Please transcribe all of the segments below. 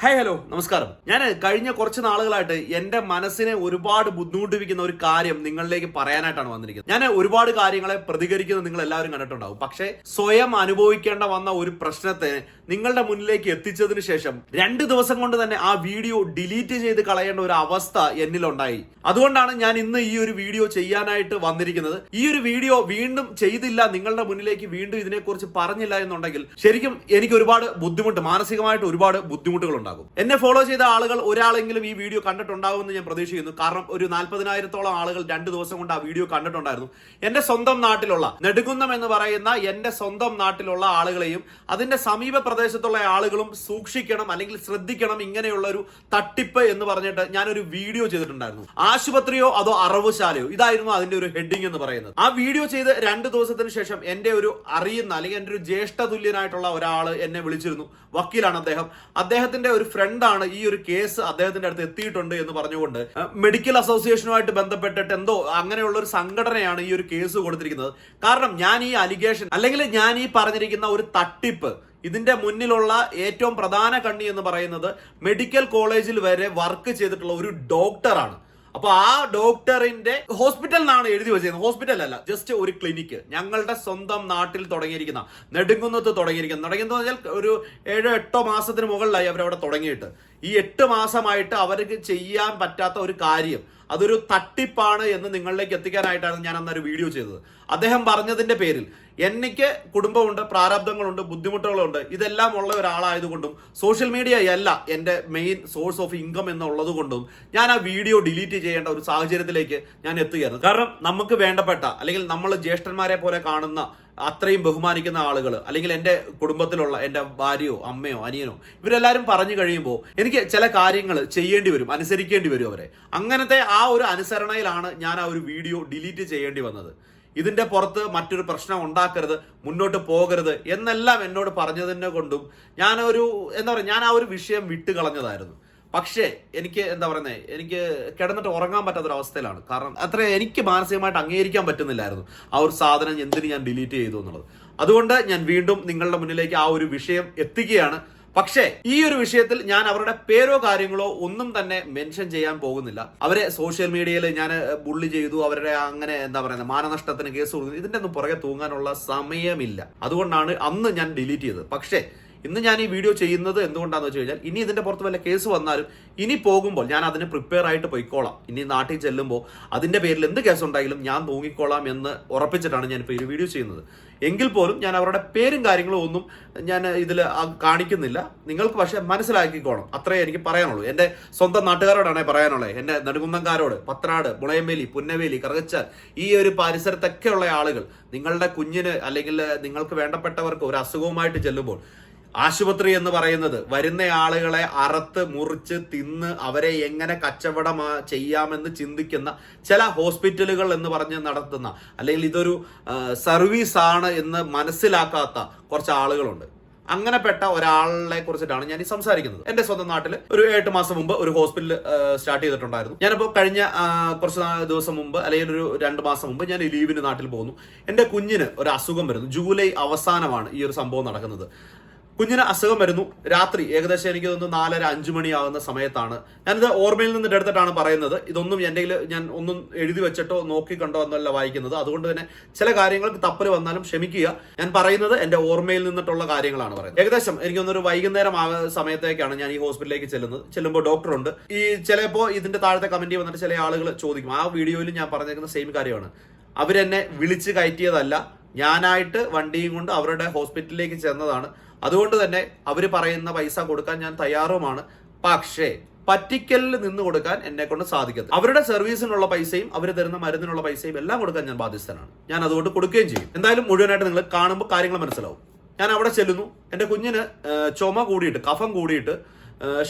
Hi hello നമസ്കാരം. ഞാൻ കഴിഞ്ഞ കുറച്ച് നാളുകളായിട്ട് എന്റെ മനസ്സിനെ ഒരുപാട് ബുദ്ധിമുട്ടിപ്പിക്കുന്ന ഒരു കാര്യം നിങ്ങളിലേക്ക് പറയാനായിട്ടാണ് വന്നിരിക്കുന്നത്. ഞാൻ ഒരുപാട് കാര്യങ്ങളെ പ്രതികരിക്കുന്നത് നിങ്ങൾ എല്ലാവരും കണ്ടിട്ടുണ്ടാവും. പക്ഷേ സ്വയം അനുഭവിക്കേണ്ട വന്ന ഒരു പ്രശ്നത്തെ നിങ്ങളുടെ മുന്നിലേക്ക് എത്തിച്ചതിന് ശേഷം രണ്ട് ദിവസം കൊണ്ട് തന്നെ ആ വീഡിയോ ഡിലീറ്റ് ചെയ്ത് കളയേണ്ട ഒരു അവസ്ഥ എന്നിലുണ്ടായി. അതുകൊണ്ടാണ് ഞാൻ ഇന്ന് ഈ ഒരു വീഡിയോ ചെയ്യാനായിട്ട് വന്നിരിക്കുന്നത്. ഈ ഒരു വീഡിയോ വീണ്ടും ചെയ്തില്ല നിങ്ങളുടെ മുന്നിലേക്ക് വീണ്ടും ഇതിനെക്കുറിച്ച് പറഞ്ഞില്ല എന്നുണ്ടെങ്കിൽ ശരിക്കും എനിക്ക് ഒരുപാട് ബുദ്ധിമുട്ട് മാനസികമായിട്ട് ഒരുപാട് ബുദ്ധിമുട്ടുകൾ ഉണ്ടാകും. എന്നെ ഫോളോ ചെയ്ത ആളുകൾ ഒരാളെങ്കിലും ഈ വീഡിയോ കണ്ടിട്ടുണ്ടാകുമെന്ന് ഞാൻ പ്രതീക്ഷിക്കുന്നു. കാരണം ഒരു നാൽപ്പതിനായിരത്തോളം ആളുകൾ രണ്ട് ദിവസം കൊണ്ട് ആ വീഡിയോ കണ്ടിട്ടുണ്ടായിരുന്നു. എന്റെ സ്വന്തം നാട്ടിലുള്ള നെടുകുന്നം എന്ന് പറയുന്ന എന്റെ സ്വന്തം നാട്ടിലുള്ള ആളുകളെയും അതിന്റെ സമീപ പ്രദേശത്തുള്ള ആളുകളും സൂക്ഷിക്കണം അല്ലെങ്കിൽ ശ്രദ്ധിക്കണം ഇങ്ങനെയുള്ള ഒരു തട്ടിപ്പ് എന്ന് പറഞ്ഞിട്ട് ഒരു വീഡിയോ ചെയ്തിട്ടുണ്ടായിരുന്നു. ആശുപത്രിയോ അതോ അറവുശാലയോ? ഇതായിരുന്നു അതിന്റെ ഒരു ഹെഡിങ് എന്ന് പറയുന്നത്. ആ വീഡിയോ ചെയ്ത് രണ്ട് ദിവസത്തിന് ശേഷം എന്റെ ഒരു അറിയുന്ന അല്ലെങ്കിൽ എന്റെ ഒരു ജ്യേഷ്ഠ തുല്യനായിട്ടുള്ള ഒരാൾ എന്നെ വിളിച്ചിരുന്നു. വക്കീലാണ് അദ്ദേഹം. അദ്ദേഹത്തിന്റെ ഒരു ഫ്രണ്ടാണ് ഈ ഒരു കേസ് അദ്ദേഹത്തിന്റെ അടുത്ത് എത്തിയിട്ടുണ്ട് എന്ന് പറഞ്ഞുകൊണ്ട് മെഡിക്കൽ അസോസിയേഷനുമായിട്ട് ബന്ധപ്പെട്ടിട്ട് എന്തോ അങ്ങനെയുള്ള ഒരു സംഘടനയാണ് ഈ ഒരു കേസ് കൊടുത്തിരിക്കുന്നത്. കാരണം ഞാൻ ഈ അലിഗേഷൻ അല്ലെങ്കിൽ ഞാൻ ഈ പറഞ്ഞിരിക്കുന്ന ഒരു തട്ടിപ്പ് ഇതിന്റെ മുന്നിലുള്ള ഏറ്റവും പ്രധാന കണ്ണി എന്ന് പറയുന്നത് മെഡിക്കൽ കോളേജിൽ വരെ വർക്ക് ചെയ്തിട്ടുള്ള ഒരു ഡോക്ടറാണ് അപ്പൊ ആ ഡോക്ടറിന്റെ ഹോസ്പിറ്റലിനാണ് എഴുതി വെച്ചിരുന്നത് ഹോസ്പിറ്റൽ അല്ല ജസ്റ്റ് ഒരു ക്ലിനിക്ക് ഞങ്ങളുടെ സ്വന്തം നാട്ടിൽ തുടങ്ങിയിരിക്കുന്ന നെടുങ്കുന്നത്ത് തുടങ്ങിയിരിക്കുന്ന. തുടങ്ങിയെന്ന് പറഞ്ഞാൽ ഒരു ഏഴോ എട്ടോ മാസത്തിന് മുകളിലായി അവരവിടെ തുടങ്ങിയിട്ട്. ഈ എട്ട് മാസമായിട്ട് അവർക്ക് ചെയ്യാൻ പറ്റാത്ത ഒരു കാര്യം. അതൊരു തട്ടിപ്പാണ് എന്ന് നിങ്ങളിലേക്ക് എത്തിക്കാനായിട്ടാണ് ഞാൻ അന്നൊരു വീഡിയോ ചെയ്തത്. അദ്ദേഹം പറഞ്ഞതിന്റെ പേരിൽ എനിക്ക് കുടുംബമുണ്ട് പ്രാരാബ്ദങ്ങളുണ്ട് ബുദ്ധിമുട്ടുകളുണ്ട്. ഇതെല്ലാം ഉള്ള ഒരാളായതുകൊണ്ടും സോഷ്യൽ മീഡിയ അല്ല എന്റെ മെയിൻ സോഴ്സ് ഓഫ് ഇൻകം എന്നുള്ളത് കൊണ്ടും ഞാൻ ആ വീഡിയോ ഡിലീറ്റ് ചെയ്യേണ്ട ഒരു സാഹചര്യത്തിലേക്ക് ഞാൻ എത്തുകയായിരുന്നു. കാരണം നമുക്ക് വേണ്ടപ്പെട്ട അല്ലെങ്കിൽ നമ്മൾ ജ്യേഷ്ഠന്മാരെ പോലെ കാണുന്ന അത്രയും ബഹുമാനിക്കുന്ന ആളുകൾ അല്ലെങ്കിൽ എന്റെ കുടുംബത്തിലുള്ള എന്റെ ഭാര്യയോ അമ്മയോ അനിയനോ ഇവരെല്ലാവരും പറഞ്ഞു കഴിയുമ്പോൾ എനിക്ക് ചില കാര്യങ്ങൾ ചെയ്യേണ്ടി വരും അനുസരിക്കേണ്ടി വരും അവരെ. അങ്ങനത്തെ ആ ഒരു അനുസരണയിലാണ് ഞാൻ ആ ഒരു വീഡിയോ ഡിലീറ്റ് ചെയ്യേണ്ടി വന്നത്. ഇതിന്റെ പുറത്ത് മറ്റൊരു പ്രശ്നം ഉണ്ടാക്കരുത് മുന്നോട്ട് പോകരുത് എന്നെല്ലാം എന്നോട് പറഞ്ഞതിനെ കൊണ്ടും ഞാനൊരു എന്താ പറയുക ഞാൻ ആ ഒരു വിഷയം വിട്ടുകളഞ്ഞതായിരുന്നു. പക്ഷേ എനിക്ക് എന്താ പറയുന്നത് എനിക്ക് കിടന്നിട്ട് ഉറങ്ങാൻ പറ്റാത്ത ഒരു അവസ്ഥയിലാണ് കാരണം അത്ര എനിക്ക് മാനസികമായിട്ട് അംഗീകരിക്കാൻ പറ്റുന്നില്ലായിരുന്നു ആ ഒരു സാധനം എന്തിന് ഞാൻ ഡിലീറ്റ് ചെയ്തു എന്നുള്ളത്. അതുകൊണ്ട് ഞാൻ വീണ്ടും നിങ്ങളുടെ മുന്നിലേക്ക് ആ ഒരു വിഷയം എത്തിക്കുകയാണ്. പക്ഷേ ഈ ഒരു വിഷയത്തിൽ ഞാൻ അവരുടെ പേരോ കാര്യങ്ങളോ ഒന്നും തന്നെ മെൻഷൻ ചെയ്യാൻ പോകുന്നില്ല. അവരെ സോഷ്യൽ മീഡിയയിൽ ഞാൻ ബുള്ളി ചെയ്തു. അവരുടെ അങ്ങനെ എന്താ പറയുന്നത് മാനനഷ്ടത്തിന് കേസ് കൊടുക്കുന്നു. ഇതിന്റെ ഒന്നും പുറകെ തൂങ്ങാനുള്ള സമയമില്ല. അതുകൊണ്ടാണ് അന്ന് ഞാൻ ഡിലീറ്റ് ചെയ്തത്. പക്ഷേ ഇന്ന് ഞാൻ ഈ വീഡിയോ ചെയ്യുന്നത് എന്തുകൊണ്ടാണെന്ന് വെച്ച് കഴിഞ്ഞാൽ ഇനി ഇതിന്റെ പുറത്ത് വല്ല കേസ് വന്നാലും ഇനി പോകുമ്പോൾ ഞാൻ അതിന് പ്രിപ്പയർ ആയിട്ട് പോയിക്കോളാം. ഇനി നാട്ടിൽ ചെല്ലുമ്പോൾ അതിന്റെ പേരിൽ എന്ത് കേസ് ഉണ്ടായാലും ഞാൻ തൂങ്ങിക്കോളാം എന്ന് ഉറപ്പിച്ചിട്ടാണ് ഞാൻ ഇപ്പോൾ ഈ വീഡിയോ ചെയ്യുന്നത്. എങ്കിൽ പോലും ഞാൻ അവരുടെ പേരും കാര്യങ്ങളും ഒന്നും ഞാൻ ഇതിൽ കാണിക്കുന്നില്ല. നിങ്ങൾക്ക് പക്ഷേ മനസ്സിലാക്കിക്കോണം. അത്രേ എനിക്ക് പറയാനുള്ളൂ. എന്റെ സ്വന്തം നാട്ടുകാരോടാണ് പറയാനുള്ളത് എന്റെ നെടുകുന്നംകാരോട് പത്രാട് മുളയമ്പേലി പുന്നവേലി കറകച്ചാൽ ഈ ഒരു പരിസരത്തൊക്കെയുള്ള ആളുകൾ നിങ്ങളുടെ കുഞ്ഞിന് അല്ലെങ്കിൽ നിങ്ങൾക്ക് വേണ്ടപ്പെട്ടവർക്ക് ഒരു അസുഖവുമായിട്ട് ചെല്ലുമ്പോൾ ആശുപത്രി എന്ന് പറയുന്നത് വരുന്ന ആളുകളെ അറുത്ത് മുറിച്ച് തിന്ന് അവരെ എങ്ങനെ കച്ചവടം ചെയ്യാമെന്ന് ചിന്തിക്കുന്ന ചില ഹോസ്പിറ്റലുകൾ എന്ന് പറഞ്ഞ് നടത്തുന്ന അല്ലെങ്കിൽ ഇതൊരു സർവീസ് ആണ് എന്ന് മനസ്സിലാക്കാത്ത കുറച്ച് ആളുകളുണ്ട്. അങ്ങനെപ്പെട്ട ഒരാളെ കുറിച്ചിട്ടാണ് ഞാൻ ഈ സംസാരിക്കുന്നത്. എന്റെ സ്വന്തം നാട്ടിൽ ഒരു എട്ട് മാസം മുമ്പ് ഒരു ഹോസ്പിറ്റൽ സ്റ്റാർട്ട് ചെയ്തിട്ടുണ്ടായിരുന്നു. ഞാനിപ്പോൾ കഴിഞ്ഞ കുറച്ച് ദിവസം മുമ്പ് അല്ലെങ്കിൽ ഒരു രണ്ട് മാസം മുമ്പ് ഞാൻ ലീവിന് നാട്ടിൽ പോകുന്നു. എന്റെ കുഞ്ഞിന് ഒരു അസുഖം വരുന്നു. ജൂലൈ അവസാനമാണ് ഈ ഒരു സംഭവം നടക്കുന്നത്. കുഞ്ഞിന് അസുഖം വരുന്നു. രാത്രി ഏകദേശം എനിക്ക് തോന്നുന്നു നാലര അഞ്ചു മണിയാവുന്ന സമയത്താണ്. ഞാനിത് ഓർമ്മയിൽ നിന്ന് എടുത്തിട്ടാണ് പറയുന്നത്. ഇതൊന്നും എന്റെ ഞാൻ ഒന്നും എഴുതി വെച്ചിട്ടോ നോക്കി കണ്ടോ എന്നല്ല വായിക്കുന്നത്. അതുകൊണ്ട് തന്നെ ചില കാര്യങ്ങൾക്ക് തപ്പൽ വന്നാലും ക്ഷമിക്കുക. ഞാൻ പറയുന്നത് എന്റെ ഓർമ്മയിൽ നിന്നിട്ടുള്ള കാര്യങ്ങളാണ് പറയുന്നത്. ഏകദേശം എനിക്ക് വൈകുന്നേരം ആ സമയത്തേക്കാണ് ഞാൻ ഈ ഹോസ്പിറ്റലിലേക്ക് ചെല്ലുന്നത്. ചെല്ലുമ്പോൾ ഡോക്ടറുണ്ട്. ഈ ചിലപ്പോൾ ഇതിന്റെ താഴത്തെ കമന്റ് വന്നിട്ട് ചില ആളുകൾ ചോദിക്കും ആ വീഡിയോയിൽ ഞാൻ പറഞ്ഞേക്കുന്ന സെയിം കാര്യമാണ്. അവരെന്നെ വിളിച്ച് കയറ്റിയതല്ല. ഞാനായിട്ട് വണ്ടിയും കൊണ്ട് അവരുടെ ഹോസ്പിറ്റലിലേക്ക് ചെന്നതാണ്. അതുകൊണ്ട് തന്നെ അവർ പറയുന്ന പൈസ കൊടുക്കാൻ ഞാൻ തയ്യാറുമാണ്. പക്ഷേ പറ്റിക്കലിൽ നിന്ന് കൊടുക്കാൻ എന്നെ കൊണ്ട് സാധിക്കത്തില്ല. അവരുടെ സർവീസിനുള്ള പൈസയും അവർ തരുന്ന മരുന്നിനുള്ള പൈസയും എല്ലാം കൊടുക്കാൻ ഞാൻ ബാധ്യസ്ഥനാണ്. ഞാൻ അതുകൊണ്ട് കൊടുക്കുകയും ചെയ്യും. എന്തായാലും മുഴുവനായിട്ട് നിങ്ങൾ കാണുമ്പോൾ കാര്യങ്ങൾ മനസ്സിലാവും. ഞാൻ അവിടെ ചെല്ലുന്നു. എന്റെ കുഞ്ഞിന് ചുമ കൂടിയിട്ട് കഫം കൂടിയിട്ട്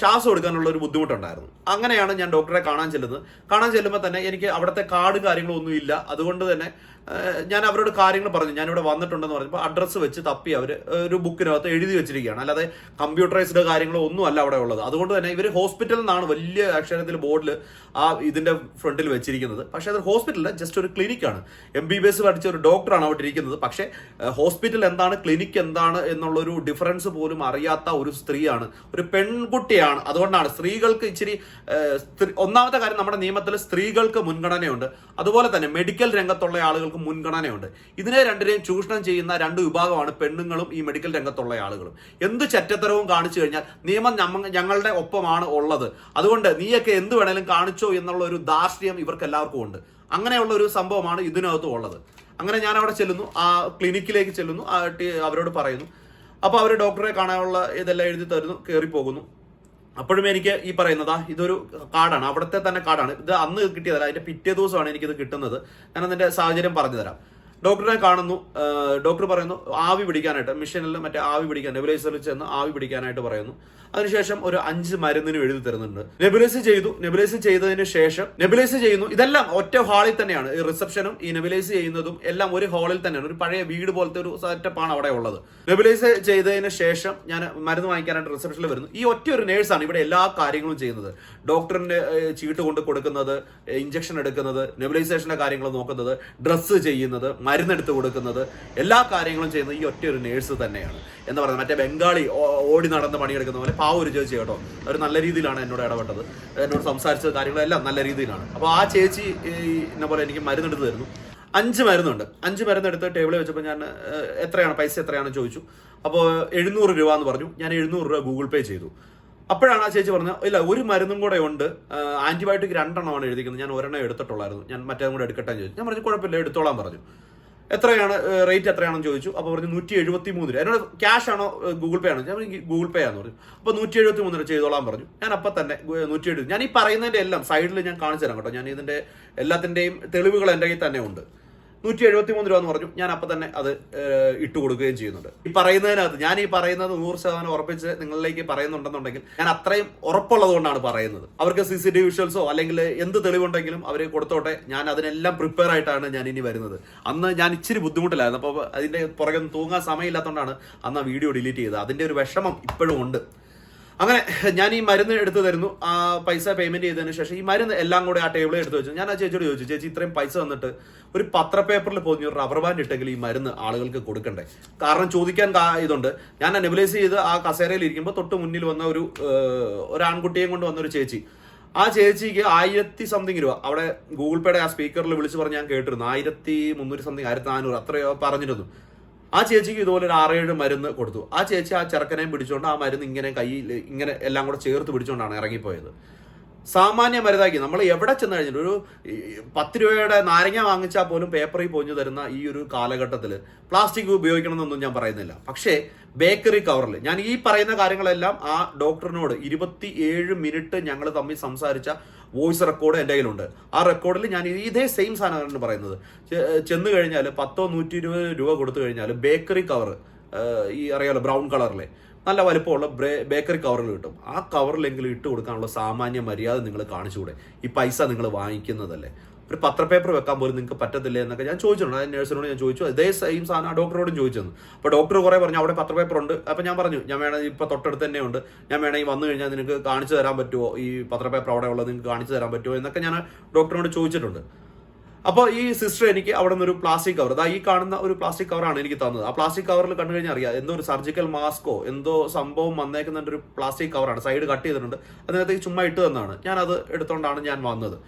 ശ്വാസം എടുക്കാനുള്ള ഒരു ബുദ്ധിമുട്ടുണ്ടായിരുന്നു. അങ്ങനെയാണ് ഞാൻ ഡോക്ടറെ കാണാൻ ചെല്ലുന്നത്. കാണാൻ ചെല്ലുമ്പോൾ തന്നെ എനിക്ക് അവിടുത്തെ കാർഡ് കാര്യങ്ങളൊന്നും ഇല്ല അതുകൊണ്ട് തന്നെ ഞാൻ അവരോട് കാര്യങ്ങൾ പറഞ്ഞു. ഞാനിവിടെ വന്നിട്ടുണ്ടെന്ന് പറഞ്ഞപ്പോൾ അഡ്രസ്സ് വെച്ച് തപ്പി അവർ ഒരു ബുക്കിനകത്ത് എഴുതി വെച്ചിരിക്കുകയാണ്. അല്ലാതെ കമ്പ്യൂട്ടറൈസ്ഡ് കാര്യങ്ങളോ ഒന്നും അല്ല അവിടെ ഉള്ളത്. അതുകൊണ്ട് തന്നെ ഇവർ ഹോസ്പിറ്റലിൽ നിന്നാണ് വലിയ അക്ഷരത്തിൽ ബോർഡിൽ ആ ഇതിന്റെ ഫ്രണ്ടിൽ വെച്ചിരിക്കുന്നത്. പക്ഷേ അത് ഹോസ്പിറ്റലിൽ ജസ്റ്റ് ഒരു ക്ലിനിക്കാണ് എം ബി ബി എസ് പഠിച്ച ഒരു ഡോക്ടറാണ് അവിടെ ഇരിക്കുന്നത്. പക്ഷേ ഹോസ്പിറ്റൽ എന്താണ് ക്ലിനിക്ക് എന്താണ് എന്നുള്ളൊരു ഡിഫറൻസ് പോലും അറിയാത്ത ഒരു സ്ത്രീയാണ്. ഒരു പെൺകുട്ടിയാണ്. അതുകൊണ്ടാണ് സ്ത്രീകൾക്ക് ഇച്ചിരി ഒന്നാമത്തെ കാര്യം നമ്മുടെ നിയമത്തിൽ സ്ത്രീകൾക്ക് മുൻഗണനയുണ്ട്. അതുപോലെ തന്നെ മെഡിക്കൽ രംഗത്തുള്ള ആളുകൾക്ക് മുൻഗണനയുണ്ട്. ഇതിനെ രണ്ടിനെയും ചൂഷണം ചെയ്യുന്ന രണ്ട് വിഭാഗമാണ് പെണ്ണുങ്ങളും ഈ മെഡിക്കൽ രംഗത്തുള്ള ആളുകളും. എന്ത് ചറ്റത്തരവും കാണിച്ചു കഴിഞ്ഞാൽ നിയമം ഞങ്ങളുടെ ഒപ്പമാണ് ഉള്ളത്. അതുകൊണ്ട് നീയൊക്കെ എന്ത് വേണേലും കാണിച്ചോ എന്നുള്ള ഒരു ദാർഷ്ട്യം ഇവർക്ക് എല്ലാവർക്കും ഉണ്ട്. അങ്ങനെയുള്ള ഒരു സംഭവമാണ് ഇതിനകത്തും ഉള്ളത്. അങ്ങനെ ഞാൻ അവിടെ ചെല്ലുന്നു. ആ ക്ലിനിക്കിലേക്ക് ചെല്ലുന്നു. അവരോട് പറയുന്നു. അപ്പോൾ അവർ ഡോക്ടറെ കാണാനുള്ള ഇതെല്ലാം എഴുതി തരുന്നു. കയറി പോകുന്നു അപ്പോഴും എനിക്ക് ഈ പറയുന്നതാ ഇതൊരു കാർഡാണ് അവിടുത്തെ തന്നെ കാർഡാണ് ഇത് അന്ന് കിട്ടിയതല്ല അതിന്റെ പിറ്റേ ദിവസമാണ് എനിക്കിത് കിട്ടുന്നത്. ഞാൻ അതിന്റെ സാഹചര്യം പറഞ്ഞു തരാം ഡോക്ടറെ കാണുന്നു. ഡോക്ടർ പറയുന്നു ആവി പിടിക്കാനായിട്ട് മിഷനിൽ മറ്റേ ആവി പിടിക്കാൻ നെബുലൈസറിൽ ചെന്ന് ആവി പിടിക്കാനായിട്ട് പറയുന്നു. അതിനുശേഷം ഒരു അഞ്ച് മരുന്നിനും എഴുതി തരുന്നുണ്ട്. നെബുലൈസ് ചെയ്തു. നെബുലൈസ് ചെയ്തതിന് ശേഷം നെബുലൈസ് ചെയ്യുന്നു. ഇതെല്ലാം ഒറ്റ ഹാളിൽ തന്നെയാണ്. ഈ റിസപ്ഷനും ഈ നെബുലൈസ് ചെയ്യുന്നതും എല്ലാം ഒരു ഹാളിൽ തന്നെയാണ്. ഒരു പഴയ വീട് പോലത്തെ ഒരു സെറ്റപ്പ് ആണ് അവിടെ ഉള്ളത്. നെബുലൈസ് ചെയ്തതിന് ശേഷം ഞാൻ മരുന്ന് വാങ്ങിക്കാനായിട്ട് റിസപ്ഷനിൽ വരുന്നു. ഈ ഒറ്റ ഒരു നേഴ്സാണ് ഇവിടെ എല്ലാ കാര്യങ്ങളും ചെയ്യുന്നത്. ഡോക്ടറിന്റെ ചീട്ട് കൊണ്ട് കൊടുക്കുന്നത് ഇഞ്ചക്ഷൻ എടുക്കുന്നത് നെബുലൈസേഷന്റെ കാര്യങ്ങൾ നോക്കുന്നത് ഡ്രസ്സ് ചെയ്യുന്നത് മരുന്നെടുത്ത് കൊടുക്കുന്നത് എല്ലാ കാര്യങ്ങളും ചെയ്യുന്നത് ഈ ഒറ്റ ഒരു നേഴ്സ് തന്നെയാണ്. എന്ന് പറയുന്നത് മറ്റേ ബംഗാളി ഓടി നടന്ന് പണിയെടുക്കുന്ന പോലെ പാവ ഒരു ചേച്ചി കേട്ടോ അവർ നല്ല രീതിയിലാണ് എന്നോട് ഇടപെട്ടത്. എന്നോട് സംസാരിച്ച കാര്യങ്ങളെല്ലാം നല്ല രീതിയിലാണ്. അപ്പോൾ ആ ചേച്ചി എന്നെ പോലെ എനിക്ക് മരുന്നെടുത്ത് തരുന്നു. അഞ്ച് മരുന്നുണ്ട്. അഞ്ച് മരുന്നെടുത്ത് ടേബിളിൽ വെച്ചപ്പോൾ ഞാൻ എത്രയാണ് പൈസ എത്രയാണെന്ന് ചോദിച്ചു. അപ്പോൾ എഴുന്നൂറ് രൂപ എന്ന് പറഞ്ഞു. ഞാൻ എഴുന്നൂറ് രൂപ ഗൂഗിൾ പേ ചെയ്തു. അപ്പോഴാണ് ആ ചേച്ചി പറഞ്ഞത് ഇല്ല ഒരു മരുന്നും കൂടെ ഉണ്ട്. ആന്റിബയോട്ടിക് രണ്ടെണ്ണമാണ് എഴുതിക്കുന്നത് ഞാൻ ഒരെണ്ണം എടുത്തിട്ടുള്ളായിരുന്നു. ഞാൻ മറ്റേതും കൂടെ എടുക്കട്ടെ ചോദിച്ചു. ഞാൻ പറഞ്ഞു കുഴപ്പമില്ല എടുത്തോളാൻ പറഞ്ഞു. എത്രയാണ് റേറ്റ് എത്രയാണെന്ന് ചോദിച്ചു. അപ്പോൾ പറഞ്ഞു നൂറ്റി എഴുപത്തി മൂന്ന് രൂപ. എന്നോട് ക്യാഷ് ആണോ ഗൂഗിൾ പേ ആണോ? ഞാൻ ഗൂഗിൾ പേ ആണെന്ന് പറഞ്ഞു. അപ്പോൾ നൂറ്റി എഴുപത്തി മൂന്ന് രൂപ ചെയ്തോളാൻ പറഞ്ഞു. ഞാൻ അപ്പം തന്നെ നൂറ്റി എഴുപത്തി ഞാൻ ഈ പറയുന്നതിന്റെ എല്ലാം സൈഡിൽ ഞാൻ കാണിച്ചു തരാം കേട്ടോ. ഞാൻ ഇതിന്റെ എല്ലാത്തിന്റെയും തെളിവുകൾ എന്റെ കയ്യിൽ തന്നെ ഉണ്ട്. നൂറ്റി എഴുപത്തി മൂന്ന് രൂപ എന്ന് പറഞ്ഞു. ഞാൻ അപ്പം തന്നെ അത് ഇട്ടു കൊടുക്കുകയും ചെയ്യുന്നുണ്ട്. ഈ പറയുന്നതിനകത്ത് ഞാൻ ഈ പറയുന്നത് നൂറ് ശതമാനം ഉറപ്പിച്ച് നിങ്ങളിലേക്ക് പറയുന്നുണ്ടെന്നുണ്ടെങ്കിൽ ഞാൻ അത്രയും ഉറപ്പുള്ളത് കൊണ്ടാണ് പറയുന്നത്. അവർക്ക് സി സി ടി വിഷ്വൽസോ അല്ലെങ്കിൽ എന്ത് തെളിവുണ്ടെങ്കിലും അവർ കൊടുത്തോട്ടെ ഞാൻ അതിനെല്ലാം പ്രിപ്പയർ ആയിട്ടാണ് ഞാൻ ഇനി വരുന്നത്. അന്ന് ഞാൻ ഇച്ചിരി ബുദ്ധിമുട്ടിലായിരുന്നു. അപ്പോൾ അതിന്റെ പുറകെ തൂങ്ങാൻ സമയമില്ലാത്തതുകൊണ്ടാണ് അന്ന് ആ വീഡിയോ ഡിലീറ്റ് ചെയ്തത്. അതിന്റെ ഒരു വിഷമം ഇപ്പോഴും ഉണ്ട്. അങ്ങനെ ഞാൻ ഈ മരുന്ന് എടുത്തു തരുന്നു. ആ പൈസ പേയ്മെന്റ് ചെയ്തതിന് ശേഷം ഈ മരുന്ന് എല്ലാം കൂടെ ആ ടേബിളിൽ എടുത്തു വെച്ചു. ഞാൻ ആ ചേച്ചിയോട് ചോദിച്ചു ചേച്ചി ഇത്രയും പൈസ തന്നിട്ട് ഒരു പത്ര പേപ്പറിൽ ഒരു റബ്ബർ ബാൻഡ് ഇട്ടെങ്കിൽ ഈ മരുന്ന് ആളുകൾക്ക് കൊടുക്കണ്ടേ? കാരണം ചോദിക്കാൻ ഇതുണ്ട്. ഞാൻ നെബുലൈസ് ചെയ്ത് ആ കസേരയിൽ ഇരിക്കുമ്പോൾ തൊട്ട് മുന്നിൽ വന്ന ഒരു ഒരാൺകുട്ടിയെയും കൊണ്ട് വന്ന ഒരു ചേച്ചി. ആ ചേച്ചിക്ക് ആയിരത്തി സംതിങ് രൂപ. അവിടെ ഗൂഗിൾ പേയുടെ ആ സ്പീക്കറിൽ വിളിച്ച് പറഞ്ഞ് ഞാൻ കേട്ടിരുന്നു. ആയിരത്തി മുന്നൂറ് സംതിങ് ആയിരത്തി നാനൂറ് അത്രയോ പറഞ്ഞിരുന്നു. ആ ചേച്ചിക്ക് ഇതുപോലെ ഒരു ആറേഴ് മരുന്ന് കൊടുത്തു. ആ ചേച്ചി ആ ചെറുക്കനെയും പിടിച്ചുകൊണ്ട് ആ മരുന്ന് ഇങ്ങനെ കയ്യിൽ ഇങ്ങനെ എല്ലാം കൂടെ ചേർത്ത് പിടിച്ചുകൊണ്ടാണ് ഇറങ്ങിപ്പോയത്. സാമാന്യ മരുതാക്കി നമ്മൾ എവിടെ ചെന്ന് കഴിഞ്ഞിട്ട് ഒരു പത്ത് രൂപയുടെ നാരങ്ങ വാങ്ങിച്ചാൽ പോലും പേപ്പറിൽ പൊഞ്ഞു തരുന്ന ഈ ഒരു കാലഘട്ടത്തിൽ പ്ലാസ്റ്റിക് ഉപയോഗിക്കണമെന്നൊന്നും ഞാൻ പറയുന്നില്ല. പക്ഷേ ബേക്കറി കവറിൽ ഞാൻ ഈ പറയുന്ന കാര്യങ്ങളെല്ലാം ആ ഡോക്ടറിനോട് ഇരുപത്തി ഏഴ് മിനിറ്റ് ഞങ്ങൾ തമ്മിൽ സംസാരിച്ച വോയിസ് റെക്കോർഡ് എന്റെ കയ്യിലുണ്ട്. ആ റെക്കോർഡിൽ ഞാൻ ഇതേ സെയിം സാധനമാണ് പറയുന്നത്. ചെന്ന് കഴിഞ്ഞാൽ പത്തോ നൂറ്റി ഇരുപത് രൂപ കൊടുത്തു കഴിഞ്ഞാൽ ബേക്കറി കവർ ഈ അറിയാലോ ബ്രൗൺ കളറിലെ. നല്ല വലുപ്പമുള്ള ബേക്കറി കവറിൽ കിട്ടും. ആ കവറിലെങ്കിലും ഇട്ട് കൊടുക്കാനുള്ള സാമാന്യ മര്യാദ നിങ്ങൾ കാണിച്ചുകൂടെ? ഈ പൈസ നിങ്ങൾ വാങ്ങിക്കുന്നതല്ലേ? ഒരു പത്രപേപ്പർ വെക്കാൻ പോലും നിങ്ങൾക്ക് പറ്റത്തില്ല എന്നൊക്കെ ഞാൻ ചോദിച്ചിട്ടുണ്ട്. അതായത് നേഴ്സിനോട് ഞാൻ ചോദിച്ചു. അതേ സെയിം സാധനം ആ ഡോക്ടറോടും ചോദിച്ചു അപ്പോൾ ഡോക്ടർ കുറേ പറഞ്ഞു അവിടെ പത്രപേപ്പർ ഉണ്ട് അപ്പോൾ ഞാൻ പറഞ്ഞു ഞാൻ വേണമെങ്കിൽ ഇപ്പോൾ തൊട്ടടുത്ത് തന്നെ ഉണ്ട് ഞാൻ വേണമെങ്കിൽ വന്നു കഴിഞ്ഞാൽ നിനക്ക് കാണിച്ചു തരാൻ പറ്റുമോ ഈ പത്രപേപ്പർ അവിടെ ഉള്ളത് നിങ്ങൾക്ക് കാണിച്ചു തരാൻ പറ്റുമോ എന്നൊക്കെ ഞാൻ ഡോക്ടറിനോട് ചോദിച്ചിട്ടുണ്ട്. അപ്പോൾ ഈ സിസ്റ്റർ എനിക്ക് അവിടെ നിന്ന് ഒരു പ്ലാസ്റ്റിക് കവർ അതാ ഈ കാണുന്ന ഒരു പ്ലാസ്റ്റിക് കവറാണ് എനിക്ക് തന്നത്. ആ പ്ലാസ്റ്റിക് കവറിൽ കണ്ടു കഴിഞ്ഞാൽ അറിയാം. എന്തോ ഒരു സർജിക്കൽ മാസ്കോ എന്തോ സംഭവം വന്നേക്കുന്ന ഒരു പ്ലാസ്റ്റിക് കവറാണ് സൈഡ് കട്ട് ചെയ്തിട്ടുണ്ട്. അതിനകത്തേക്ക് ചുമ്മാ ഇട്ട് തന്നാണ്. അത് എടുത്തോണ്ടാണ് ഞാൻ വന്നത്.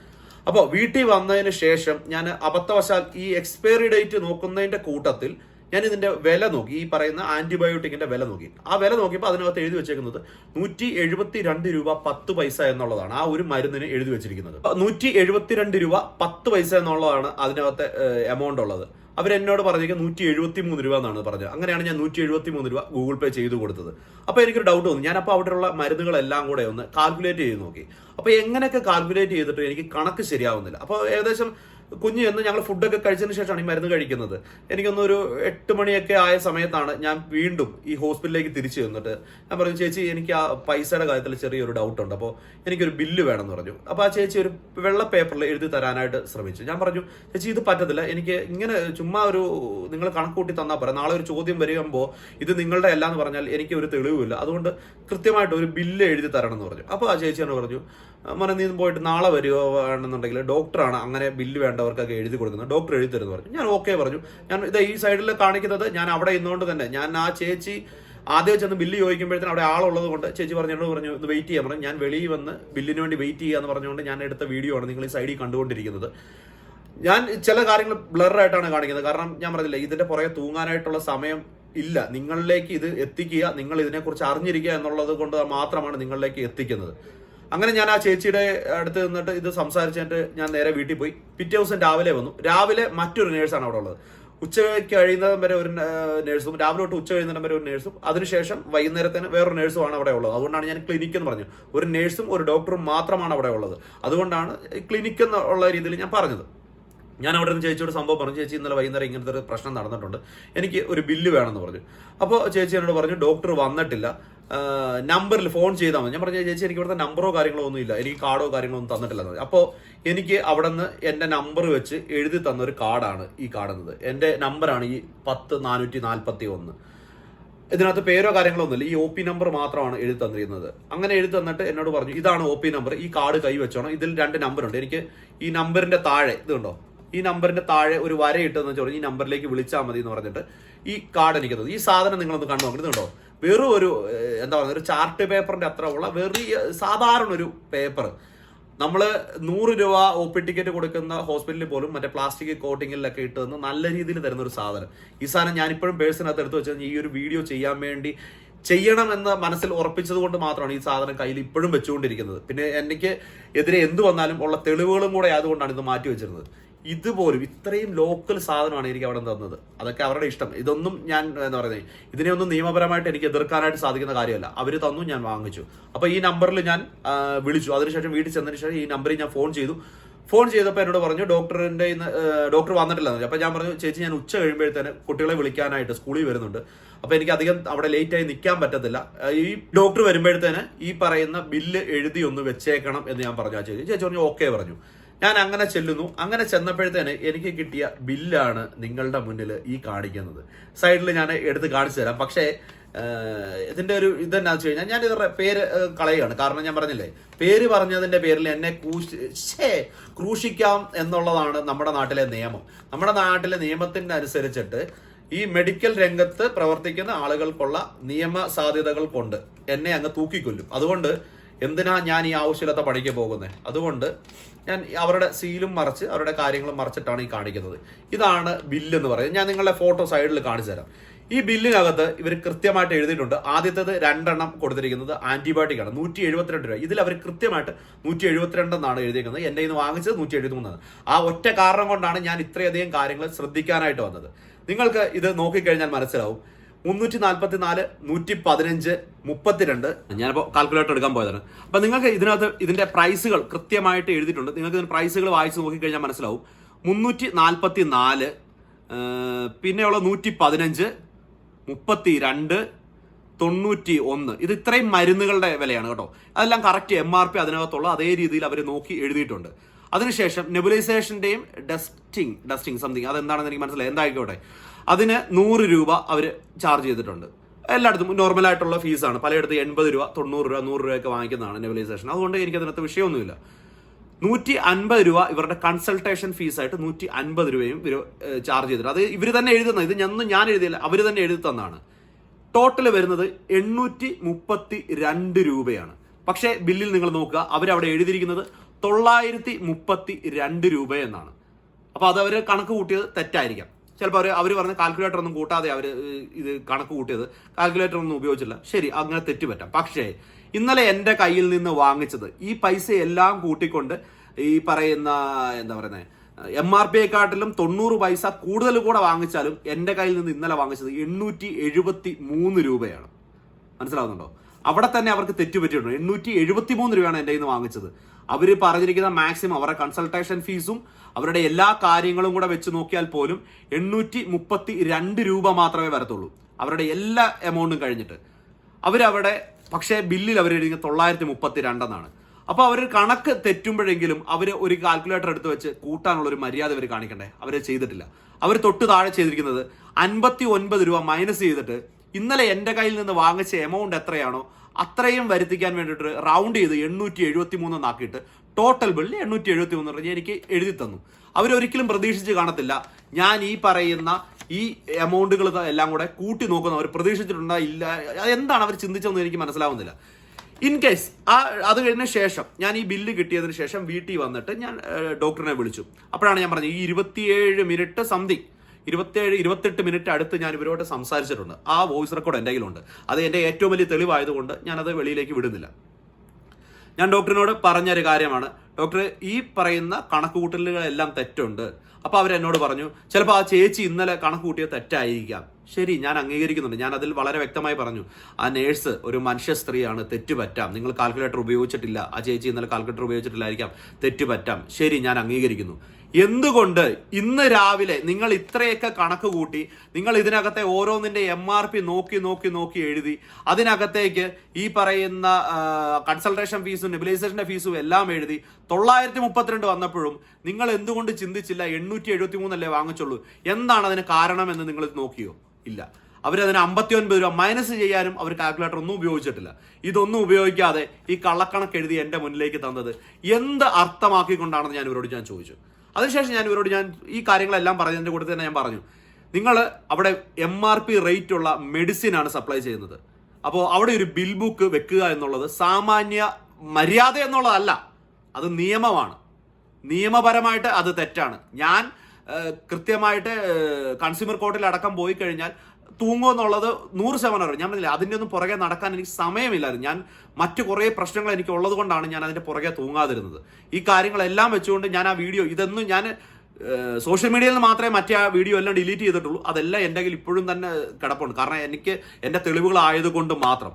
അപ്പോൾ വീട്ടിൽ വന്നതിന് ശേഷം ഞാൻ അബദ്ധവശാൽ ഈ എക്സ്പയറി ഡേറ്റ് നോക്കുന്നതിന്റെ കൂട്ടത്തിൽ ഞാൻ ഇതിന്റെ വില നോക്കി ഈ പറയുന്ന ആന്റിബയോട്ടിക്കിന്റെ വില നോക്കി. ആ വില നോക്കിയപ്പോൾ അതിനകത്ത് എഴുതി വെച്ചേക്കുന്നത് നൂറ്റി എഴുപത്തി രണ്ട് രൂപ പത്ത് പൈസ എന്നുള്ളതാണ് ആ ഒരു മരുന്നിന് എഴുതി വെച്ചിരിക്കുന്നത്. നൂറ്റി എഴുപത്തിരണ്ട് രൂപ പത്ത് പൈസ എന്നുള്ളതാണ് അതിനകത്തെ എമൗണ്ട് ഉള്ളത്. അവരെന്നോട് പറഞ്ഞേക്കുന്നത് നൂറ്റി എഴുപത്തി മൂന്ന് രൂപ എന്നാണ് പറഞ്ഞത്. അങ്ങനെയാണ് ഞാൻ നൂറ്റി എഴുപത്തി മൂന്ന് രൂപ ഗൂഗിൾ പേ ചെയ്തു കൊടുത്തത്. അപ്പോൾ എനിക്കൊരു ഡൗട്ട് തോന്നി ഞാൻ അപ്പോൾ അവിടെയുള്ള മരുന്നുകളെല്ലാം കൂടെ ഒന്ന് കാൽക്കുലേറ്റ് ചെയ്ത് നോക്കി. അപ്പോൾ എങ്ങനെയൊക്കെ കാൽക്കുലേറ്റ് ചെയ്തിട്ട് എനിക്ക് കണക്ക് ശരിയാവുന്നില്ല. അപ്പോൾ ഏകദേശം കുഞ്ഞ് ചെന്ന് ഞങ്ങൾ ഫുഡൊക്കെ കഴിച്ചതിന് ശേഷമാണ് ഈ മരുന്ന് കഴിക്കുന്നത്. എനിക്കൊന്നൊരു എട്ട് മണിയൊക്കെ ആയ സമയത്താണ് ഞാൻ വീണ്ടും ഈ ഹോസ്പിറ്റലിലേക്ക് തിരിച്ചു ചെന്നിട്ട് ഞാൻ പറഞ്ഞു ചേച്ചി എനിക്ക് ആ പൈസയുടെ കാര്യത്തിൽ ചെറിയൊരു ഡൗട്ട് ഉണ്ട്. അപ്പോൾ എനിക്കൊരു ബില്ല് വേണമെന്ന് പറഞ്ഞു. അപ്പോൾ ആ ചേച്ചി ഒരു വെള്ള പേപ്പറിൽ എഴുതി തരാനായിട്ട് ശ്രമിച്ചു. ഞാൻ പറഞ്ഞു ചേച്ചി ഇത് പറ്റത്തില്ല. എനിക്ക് ഇങ്ങനെ ചുമ്മാ ഒരു നിങ്ങൾ കണക്ക് കണക്കൂട്ടി തന്നാൽ പറയാം നാളെ ഒരു ചോദ്യം വരുമ്പോൾ ഇത് നിങ്ങളുടെ അല്ല എന്ന് പറഞ്ഞാൽ എനിക്ക് ഒരു തെളിവുമില്ല. അതുകൊണ്ട് കൃത്യമായിട്ട് ഒരു ബില്ല് എഴുതി തരണം എന്ന് പറഞ്ഞു. അപ്പോൾ ആ ചേച്ചിയാണ് പറഞ്ഞു മോനെ നീ പോയിട്ട് നാളെ വരുവാണെന്നുണ്ടെങ്കിൽ ഡോക്ടറാണ് അങ്ങനെ ബില്ല് വേണ്ടവർക്കൊക്കെ എഴുതി കൊടുക്കുന്നത് ഡോക്ടർ എഴുതി തരുന്നു പറഞ്ഞു. ഞാൻ ഓക്കെ പറഞ്ഞു. ഞാൻ ഇത് ഈ സൈഡിൽ കാണിക്കുന്നത് ഞാൻ അവിടെ ഇന്നുകൊണ്ട് തന്നെ. ഞാൻ ആ ചേച്ചി ആദ്യം ചെന്ന് ബില്ല് ചോദിക്കുമ്പോഴത്തേനും അവിടെ ആളുള്ളത് കൊണ്ട് ചേച്ചി പറഞ്ഞോട് പറഞ്ഞു ഇത് വെയിറ്റ് ചെയ്യാൻ പറഞ്ഞു ഞാൻ വെളിയിൽ വന്ന് ബില്ലിന് വേണ്ടി വെയിറ്റ് ചെയ്യാന്ന് പറഞ്ഞുകൊണ്ട് ഞാൻ എടുത്ത വീഡിയോ ആണ് നിങ്ങൾ ഈ സൈഡിൽ കണ്ടുകൊണ്ടിരിക്കുന്നത്. ഞാൻ ചില കാര്യങ്ങൾ ബ്ലറായിട്ടാണ് കാണിക്കുന്നത്. കാരണം ഞാൻ പറഞ്ഞില്ല ഇതിന്റെ പുറകെ തൂങ്ങാനായിട്ടുള്ള സമയം ഇല്ല. നിങ്ങളിലേക്ക് ഇത് എത്തിക്കുക നിങ്ങൾ ഇതിനെക്കുറിച്ച് അറിഞ്ഞിരിക്കുക എന്നുള്ളത് കൊണ്ട് മാത്രമാണ് നിങ്ങളിലേക്ക് എത്തിക്കുന്നത്. അങ്ങനെ ഞാൻ ആ ചേച്ചിയുടെ അടുത്ത് നിന്നിട്ട് ഇത് സംസാരിച്ചിട്ട് ഞാൻ നേരെ വീട്ടിൽ പോയി. പിറ്റേ ദിവസം രാവിലെ വന്നു. രാവിലെ മറ്റൊരു നേഴ്സാണ് അവിടെ ഉള്ളത്. ഉച്ചയ്ക്ക് കഴിയുന്നതും വരെ ഒരു നേഴ്സും രാവിലെ തൊട്ട് ഉച്ച കഴിയുന്നതും വരെ ഒരു നേഴ്സും അതിനുശേഷം വൈകുന്നേരത്തിന് വേറൊരു നേഴ്സും ആണ് അവിടെ ഉള്ളത്. അതുകൊണ്ടാണ് ഞാൻ ക്ലിനിക്ക് എന്ന് പറഞ്ഞു ഒരു നേഴ്സും ഒരു ഡോക്ടറും മാത്രമാണ് അവിടെ ഉള്ളത്. അതുകൊണ്ടാണ് ക്ലിനിക്ക് എന്നുള്ള രീതിയിൽ ഞാൻ പറഞ്ഞത്. ഞാൻ അവിടെ നിന്ന് ചേച്ചിയോട് സംഭവം പറഞ്ഞു. ചേച്ചി ഇന്നലെ വൈകുന്നേരം ഇങ്ങനത്തെ ഒരു പ്രശ്നം നടന്നിട്ടുണ്ട്. എനിക്ക് ഒരു ബില്ല് വേണമെന്ന് പറഞ്ഞു. അപ്പോൾ ചേച്ചി എന്നോട് പറഞ്ഞു ഡോക്ടർ വന്നിട്ടില്ല. നമ്പറിൽ ഫോൺ ചെയ്താൽ മതി. ഞാൻ പറഞ്ഞ ചേച്ചി എനിക്ക് ഇവിടുത്തെ നമ്പറോ കാര്യങ്ങളോ ഒന്നും ഇല്ല. എനിക്ക് കാർഡോ കാര്യങ്ങളോ ഒന്നും തന്നിട്ടില്ല. അപ്പോൾ എനിക്ക് അവിടെ നിന്ന് എന്റെ നമ്പർ വെച്ച് എഴുതി തന്ന ഒരു കാർഡാണ് ഈ കാണുന്നത് എന്റെ നമ്പറാണ് ഈ പത്ത് നാനൂറ്റി നാൽപ്പത്തി ഒന്ന്. ഇതിനകത്ത് പേരോ കാര്യങ്ങളോ ഒന്നുമില്ല. ഈ ഒ പി നമ്പർ മാത്രമാണ് എഴുതി തന്നിരുന്നത്. അങ്ങനെ എഴുതി തന്നിട്ട് എന്നോട് പറഞ്ഞു ഇതാണ് ഒ പി നമ്പർ. ഈ കാർഡ് കൈ വെച്ചോണം. ഇതിൽ രണ്ട് നമ്പറുണ്ട്. എനിക്ക് ഈ നമ്പറിന്റെ താഴെ ഇതുണ്ടോ ഈ നമ്പറിന്റെ താഴെ ഒരു വര ഇട്ടെന്ന് വെച്ചാൽ ഈ നമ്പറിലേക്ക് വിളിച്ചാൽ മതി എന്ന് പറഞ്ഞിട്ട് ഈ കാർഡ് എനിക്ക് തന്നു. ഈ സാധനം നിങ്ങളൊന്ന് കണ്ടു നോക്കണം. ഇതുണ്ടോ വെറും ഒരു എന്താ പറയുക ഒരു ചാർട്ട് പേപ്പറിന്റെ അത്ര ഉള്ള വെറിയ സാധാരണ ഒരു പേപ്പർ നമ്മൾ നൂറ് രൂപ ഒ പി ടിക്കറ്റ് കൊടുക്കുന്ന ഹോസ്പിറ്റലിൽ പോലും മറ്റേ പ്ലാസ്റ്റിക് കോട്ടിങ്ങിലൊക്കെ ഇട്ട് തന്ന് നല്ല രീതിയിൽ തരുന്ന ഒരു സാധനം. ഈ സാധനം ഞാനിപ്പോഴും പേഴ്സിനകത്ത് എടുത്ത് വെച്ചാൽ ഈ ഒരു വീഡിയോ ചെയ്യാൻ വേണ്ടി ചെയ്യണമെന്ന് മനസ്സിൽ ഉറപ്പിച്ചത് കൊണ്ട് മാത്രമാണ് ഈ സാധനം കയ്യിൽ ഇപ്പോഴും വെച്ചുകൊണ്ടിരിക്കുന്നത്. പിന്നെ എനിക്ക് എതിരെ എന്ത് വന്നാലും ഉള്ള തെളിവുകളും കൂടെ ആയതുകൊണ്ടാണ് ഇത് മാറ്റി വെച്ചിരുന്നത്. ഇതുപോലും ഇത്രയും ലോക്കൽ സാധനമാണ് എനിക്ക് അവിടെ തന്നത്. അതൊക്കെ അവരുടെ ഇഷ്ടം. ഇതൊന്നും ഞാൻ എന്താ പറയുന്നത് ഇതിനെ ഒന്നും നിയമപരമായിട്ട് എനിക്ക് എതിർക്കാനായിട്ട് സാധിക്കുന്ന കാര്യമല്ല. അവർ തന്നു ഞാൻ വാങ്ങിച്ചു. അപ്പൊ ഈ നമ്പറിൽ ഞാൻ വിളിച്ചു. അതിനുശേഷം വീട്ടിൽ ചെന്നതിന് ശേഷം ഈ നമ്പറിൽ ഞാൻ ഫോൺ ചെയ്തു. ഫോൺ ചെയ്തപ്പോൾ എന്നോട് പറഞ്ഞു ഡോക്ടറിന്റെ ഡോക്ടർ വന്നിട്ടില്ല. എന്ന് പറഞ്ഞു. അപ്പൊ ഞാൻ പറഞ്ഞു ചേച്ചി ഞാൻ ഉച്ച കഴിയുമ്പോഴത്തേന് കുട്ടികളെ വിളിക്കാനായിട്ട് സ്കൂളിൽ വരുന്നുണ്ട്. അപ്പൊ എനിക്ക് അധികം അവിടെ ലേറ്റ് ആയി നിൽക്കാൻ പറ്റത്തില്ല. ഈ ഡോക്ടർ വരുമ്പോഴത്തേന് ഈ പറയുന്ന ബില്ല് എഴുതി ഒന്ന് വെച്ചേക്കണം എന്ന് ഞാൻ പറഞ്ഞു ചേച്ചി. ചേച്ചി പറഞ്ഞു ഓക്കെ പറഞ്ഞു. ഞാൻ അങ്ങനെ ചെല്ലുന്നു. അങ്ങനെ ചെന്നപ്പോഴത്തേന് എനിക്ക് കിട്ടിയ ബില്ലാണ് നിങ്ങളുടെ മുന്നിൽ ഈ കാണിക്കുന്നത്. സൈഡിൽ ഞാൻ എടുത്ത് കാണിച്ചു തരാം. പക്ഷേ ഇതിന്റെ ഒരു ഇതെന്നാ വെച്ച് കഴിഞ്ഞാൽ ഞാൻ ഇവരുടെ പേര് കളയുകയാണ്. കാരണം ഞാൻ പറഞ്ഞില്ലേ പേര് പറഞ്ഞതിന്റെ പേരിൽ എന്നെ കൂശേ ക്രൂശിക്കാം എന്നുള്ളതാണ് നമ്മുടെ നാട്ടിലെ നിയമം. നമ്മുടെ നാട്ടിലെ നിയമത്തിന്റെ അനുസരിച്ചിട്ട് ഈ മെഡിക്കൽ രംഗത്ത് പ്രവർത്തിക്കുന്ന ആളുകൾക്കുള്ള നിയമ സാധ്യതകൾ കൊണ്ട് എന്നെ അങ്ങ് തൂക്കിക്കൊല്ലും. അതുകൊണ്ട് എന്തിനാ ഞാൻ ഈ ആവശ്യമില്ലാത്ത പണിക്ക് പോകുന്നത് അതുകൊണ്ട് ഞാൻ അവരുടെ സീലും മറച്ച് അവരുടെ കാര്യങ്ങളും മറച്ചിട്ടാണ് ഈ കാണിക്കുന്നത്. ഇതാണ് ബില്ല് എന്ന് പറയുന്നത്. ഞാൻ നിങ്ങളുടെ ഫോട്ടോ സൈഡിൽ കാണിച്ചു തരാം. ഈ ബില്ലിനകത്ത് ഇവർ കൃത്യമായിട്ട് എഴുതിയിട്ടുണ്ട്. ആദ്യത്തേത് രണ്ടെണ്ണം കൊടുത്തിരിക്കുന്നത് ആന്റിബയോട്ടിക് ആണ്. നൂറ്റി എഴുപത്തിരണ്ട് രൂപ. ഇതിൽ അവർ കൃത്യമായിട്ട് നൂറ്റി എഴുപത്തിരണ്ട് എന്നാണ് എഴുതിയിരിക്കുന്നത്. എന്റെ ഇന്ന് വാങ്ങിച്ചത് നൂറ്റി എഴുപത്തിമൂന്നാണ് ആ ഒറ്റ കാരണം കൊണ്ടാണ് ഞാൻ ഇത്രയധികം കാര്യങ്ങൾ ശ്രദ്ധിക്കാനായിട്ട് വന്നത്. നിങ്ങൾക്ക് ഇത് നോക്കിക്കഴിഞ്ഞാൽ മനസ്സിലാവും. മുന്നൂറ്റി നാൽപ്പത്തി നാല് നൂറ്റി പതിനഞ്ച് മുപ്പത്തിരണ്ട്. ഞാനിപ്പോൾ കാൽക്കുലേറ്റർ എടുക്കാൻ പോയതാണ്. അപ്പൊ നിങ്ങൾക്ക് ഇതിനകത്ത് ഇതിന്റെ പ്രൈസുകൾ കൃത്യമായിട്ട് എഴുതിയിട്ടുണ്ട്. നിങ്ങൾക്ക് ഇതിന്റെ പ്രൈസുകൾ വായിച്ച് നോക്കിക്കഴിഞ്ഞാൽ മനസ്സിലാവും. മുന്നൂറ്റി നാൽപ്പത്തി നാല് പിന്നെയുള്ള നൂറ്റി പതിനഞ്ച് മുപ്പത്തി രണ്ട് തൊണ്ണൂറ്റി ഒന്ന് ഇത് ഇത്രയും മരുന്നുകളുടെ വിലയാണ് കേട്ടോ. അതെല്ലാം കറക്റ്റ് എം ആർ പി അതിനകത്തുള്ള അതേ രീതിയിൽ അവർ നോക്കി എഴുതിയിട്ടുണ്ട്. അതിനുശേഷം നെബുലൈസേഷന്റെയും ഡസ്റ്റിംഗ് ഡസ്റ്റിംഗ് സംതിങ് അതെന്താണെന്ന് എനിക്ക് മനസ്സിലായി. എന്തായിക്കോട്ടെ? അതിന് നൂറ് രൂപ അവർ ചാർജ് ചെയ്തിട്ടുണ്ട്. എല്ലായിടത്തും നോർമൽ ആയിട്ടുള്ള ഫീസാണ് പലയിടത്തും എൺപത് രൂപ തൊണ്ണൂറ് രൂപ നൂറ് രൂപയൊക്കെ വാങ്ങിക്കുന്നതാണ് നെബിലൈസേഷൻ അതുകൊണ്ട് എനിക്ക് അതിനകത്ത് വിഷയമൊന്നുമില്ല. നൂറ്റി അൻപത് രൂപ ഇവരുടെ കൺസൾട്ടേഷൻ ഫീസായിട്ട് നൂറ്റി അൻപത് രൂപയും ഇവർ ചാർജ് ചെയ്തിട്ടുണ്ട്. അത് ഇവർ തന്നെ എഴുതുന്ന ഇത് ഞാൻ ഞാൻ എഴുതിയില്ല അവർ തന്നെ എഴുതി തന്നാണ്. ടോട്ടൽ വരുന്നത് എണ്ണൂറ്റി മുപ്പത്തി രണ്ട് രൂപയാണ്. പക്ഷേ ബില്ലിൽ നിങ്ങൾ നോക്കുക അവരവിടെ എഴുതിയിരിക്കുന്നത് തൊള്ളായിരത്തി മുപ്പത്തി രണ്ട് രൂപ എന്നാണ് അപ്പോൾ അത് അവർ കണക്ക് കൂട്ടിയത് തെറ്റായിരിക്കാം. ചിലപ്പോൾ അവർ അവർ പറഞ്ഞ കാൽക്കുലേറ്റർ ഒന്നും കൂട്ടാതെ അവർ ഇത് കണക്ക് കൂട്ടിയത്. കാൽക്കുലേറ്റർ ഒന്നും ഉപയോഗിച്ചില്ല. ശരി അങ്ങനെ തെറ്റ് പറ്റാം. പക്ഷേ ഇന്നലെ എന്റെ കയ്യിൽ നിന്ന് വാങ്ങിച്ചത് ഈ പൈസ എല്ലാം കൂട്ടിക്കൊണ്ട് ഈ പറയുന്ന എന്താ പറയുന്നത് എം ആർ പി യെക്കാട്ടിലും തൊണ്ണൂറ് പൈസ കൂടുതൽ കൂടെ വാങ്ങിച്ചാലും എന്റെ കയ്യിൽ നിന്ന് ഇന്നലെ വാങ്ങിച്ചത് എണ്ണൂറ്റി എഴുപത്തി മൂന്ന് രൂപയാണ്. മനസ്സിലാവുന്നുണ്ടോ? അവിടെ തന്നെ അവർക്ക് തെറ്റുപറ്റിയിട്ടുണ്ട് എണ്ണൂറ്റി എഴുപത്തി മൂന്ന് രൂപയാണ് എന്റെ കയ്യിൽ നിന്ന് വാങ്ങിച്ചത്. അവർ പറഞ്ഞിരിക്കുന്ന മാക്സിമം അവരുടെ കൺസൾട്ടേഷൻ ഫീസും അവരുടെ എല്ലാ കാര്യങ്ങളും കൂടെ വെച്ച് നോക്കിയാൽ പോലും എണ്ണൂറ്റി മുപ്പത്തി രണ്ട് രൂപ മാത്രമേ വരത്തുള്ളൂ. അവരുടെ എല്ലാ എമൗണ്ടും കഴിഞ്ഞിട്ട്. അവരവിടെ പക്ഷേ ബില്ലിൽ അവർ എഴുതി തൊള്ളായിരത്തി മുപ്പത്തി രണ്ടെന്നാണ് അപ്പോൾ അവർ കണക്ക് തെറ്റുമ്പോഴെങ്കിലും അവർ ഒരു കാൽക്കുലേറ്റർ എടുത്ത് വെച്ച് കൂട്ടാനുള്ള ഒരു മര്യാദ അവർ കാണിക്കണ്ടേ? അവർ ചെയ്തിട്ടില്ല. അവർ തൊട്ട് താഴെ ചെയ്തിരിക്കുന്നത് അൻപത്തി ഒൻപത് രൂപ മൈനസ് ചെയ്തിട്ട് ഇന്നലെ എന്റെ കയ്യിൽ നിന്ന് വാങ്ങിച്ച എമൗണ്ട് എത്രയാണോ അത്രയും വരുത്തിക്കാൻ വേണ്ടിയിട്ട് റൗണ്ട് ചെയ്ത് എണ്ണൂറ്റി എഴുപത്തി മൂന്ന് ആക്കിയിട്ട് ടോട്ടൽ ബില്ല് എണ്ണൂറ്റി എഴുപത്തി മൂന്ന് റുപ്യ എനിക്ക് എഴുതി തന്നു. അവരൊരിക്കലും പ്രതീക്ഷിച്ച് കാണത്തില്ല. ഞാൻ ഈ പറയുന്ന ഈ എമൗണ്ടുകൾ എല്ലാം കൂടെ കൂട്ടി നോക്കുന്ന അവർ പ്രതീക്ഷിച്ചിട്ടുണ്ടോ? ഇല്ല. എന്താണ് അവർ ചിന്തിച്ചതെന്ന് എനിക്ക് മനസ്സിലാവുന്നില്ല. ഇൻ കേസ് ആ അത് കഴിഞ്ഞ ശേഷം ഞാൻ ഈ ബില്ല് കിട്ടിയതിന് ശേഷം വീട്ടിൽ വന്നിട്ട് ഞാൻ ഡോക്ടറിനെ വിളിച്ചു. അപ്പോഴാണ് ഞാൻ പറഞ്ഞത് ഈ ഇരുപത്തിയേഴ് മിനിറ്റ് സംതിങ് ഇരുപത്തിയേഴ് ഇരുപത്തെട്ട് മിനിറ്റ് അടുത്ത് ഞാൻ ഇവരോട് സംസാരിച്ചിട്ടുണ്ട്. ആ വോയിസ് റെക്കോർഡ് എന്റെ കയ്യിലുണ്ട്. അത് എന്റെ ഏറ്റവും വലിയ തെളിവായതുകൊണ്ട് ഞാനത് വെളിയിലേക്ക് വിടുന്നില്ല. ഞാൻ ഡോക്ടറിനോട് പറഞ്ഞൊരു കാര്യമാണ്. ഡോക്ടർ ഈ പറയുന്ന കണക്കുകൂട്ടലുകളെല്ലാം തെറ്റുണ്ട്. അപ്പൊ അവരെന്നോട് പറഞ്ഞു ചിലപ്പോൾ ആ ചേച്ചി ഇന്നലെ കണക്ക് കൂട്ടിയ തെറ്റായിരിക്കാം. ശരി ഞാൻ അംഗീകരിക്കുന്നുണ്ട്. ഞാൻ അതിൽ വളരെ വ്യക്തമായി പറഞ്ഞു ആ നേഴ്സ് ഒരു മനുഷ്യ സ്ത്രീയാണ് തെറ്റ് പറ്റാം നിങ്ങൾ കാൽക്കുലേറ്റർ ഉപയോഗിച്ചിട്ടില്ല. ആ ചേച്ചി ഇന്നലെ കാൽക്കുലേറ്റർ ഉപയോഗിച്ചിട്ടില്ലായിരിക്കാം തെറ്റ് പറ്റാം ശരി ഞാൻ അംഗീകരിക്കുന്നു. എന്തുകൊണ്ട് ഇന്ന് രാവിലെ നിങ്ങൾ ഇത്രയൊക്കെ കണക്ക് കൂട്ടി നിങ്ങൾ ഇതിനകത്തെ ഓരോന്നിന്റെ എം ആർ പി നോക്കി നോക്കി നോക്കി എഴുതി അതിനകത്തേക്ക് ഈ പറയുന്ന കൺസൾട്ടേഷൻ ഫീസും നെബിലൈസേഷന്റെ ഫീസും എല്ലാം എഴുതി തൊള്ളായിരത്തി മുപ്പത്തിരണ്ട് വന്നപ്പോഴും നിങ്ങൾ എന്തുകൊണ്ട് ചിന്തിച്ചില്ല എണ്ണൂറ്റി എഴുപത്തി മൂന്നല്ലേ വാങ്ങിച്ചുള്ളൂ എന്താണ് അതിന് കാരണം എന്ന് നിങ്ങൾ നോക്കിയോ? ഇല്ല. അവരതിന് അമ്പത്തി ഒൻപത് രൂപ മൈനസ് ചെയ്യാനും അവർ കാൽക്കുലേറ്റർ ഒന്നും ഉപയോഗിച്ചിട്ടില്ല. ഇതൊന്നും ഉപയോഗിക്കാതെ ഈ കള്ളക്കണക്ക് എഴുതി എന്റെ മുന്നിലേക്ക് തന്നത്. എന്ത് അർത്ഥമാക്കിക്കൊണ്ടാണെന്ന് ഞാൻ ഇവരോട് ഞാൻ ചോദിച്ചു. അതിനുശേഷം ഞാൻ ഇവരോട് ഞാൻ ഈ കാര്യങ്ങളെല്ലാം പറഞ്ഞതിന്റെ കൂടെ തന്നെ ഞാൻ പറഞ്ഞു. നിങ്ങൾ അവിടെ എം ആർ പി റേറ്റ് ഉള്ള മെഡിസിൻ ആണ് സപ്ലൈ ചെയ്യുന്നത്. അപ്പോൾ അവിടെ ഒരു ബിൽ ബുക്ക് വെക്കുക എന്നുള്ളത് സാമാന്യ മര്യാദ എന്നുള്ളതല്ല. അത് നിയമമാണ്. നിയമപരമായിട്ട് അത് തെറ്റാണ്. ഞാൻ കൃത്യമായിട്ട് കൺസ്യൂമർ കോർട്ടിൽ അടക്കം പോയി കഴിഞ്ഞാൽ തൂങ്ങുമോ എന്നുള്ളത് നൂറ് ശതമാനം അറിയാം. ഞാൻ പറഞ്ഞില്ല അതിന്റെ ഒന്നും പുറകെ നടക്കാൻ എനിക്ക് സമയമില്ലായിരുന്നു. ഞാൻ മറ്റു കുറേ പ്രശ്നങ്ങൾ എനിക്ക് ഉള്ളത് കൊണ്ടാണ് ഞാൻ അതിന്റെ പുറകെ തൂങ്ങാതിരുന്നത്. ഈ കാര്യങ്ങളെല്ലാം വെച്ചുകൊണ്ട് ഞാൻ ആ വീഡിയോ ഇതൊന്നും ഞാൻ സോഷ്യൽ മീഡിയയിൽ നിന്ന് മാത്രമേ മറ്റേ ആ വീഡിയോ എല്ലാം ഡിലീറ്റ് ചെയ്തിട്ടുള്ളൂ. അതെല്ലാം എന്റെ കയ്യിൽ ഇപ്പോഴും തന്നെ കിടപ്പുണ്ട്. കാരണം എനിക്ക് എന്റെ തെളിവുകളായതുകൊണ്ട് മാത്രം.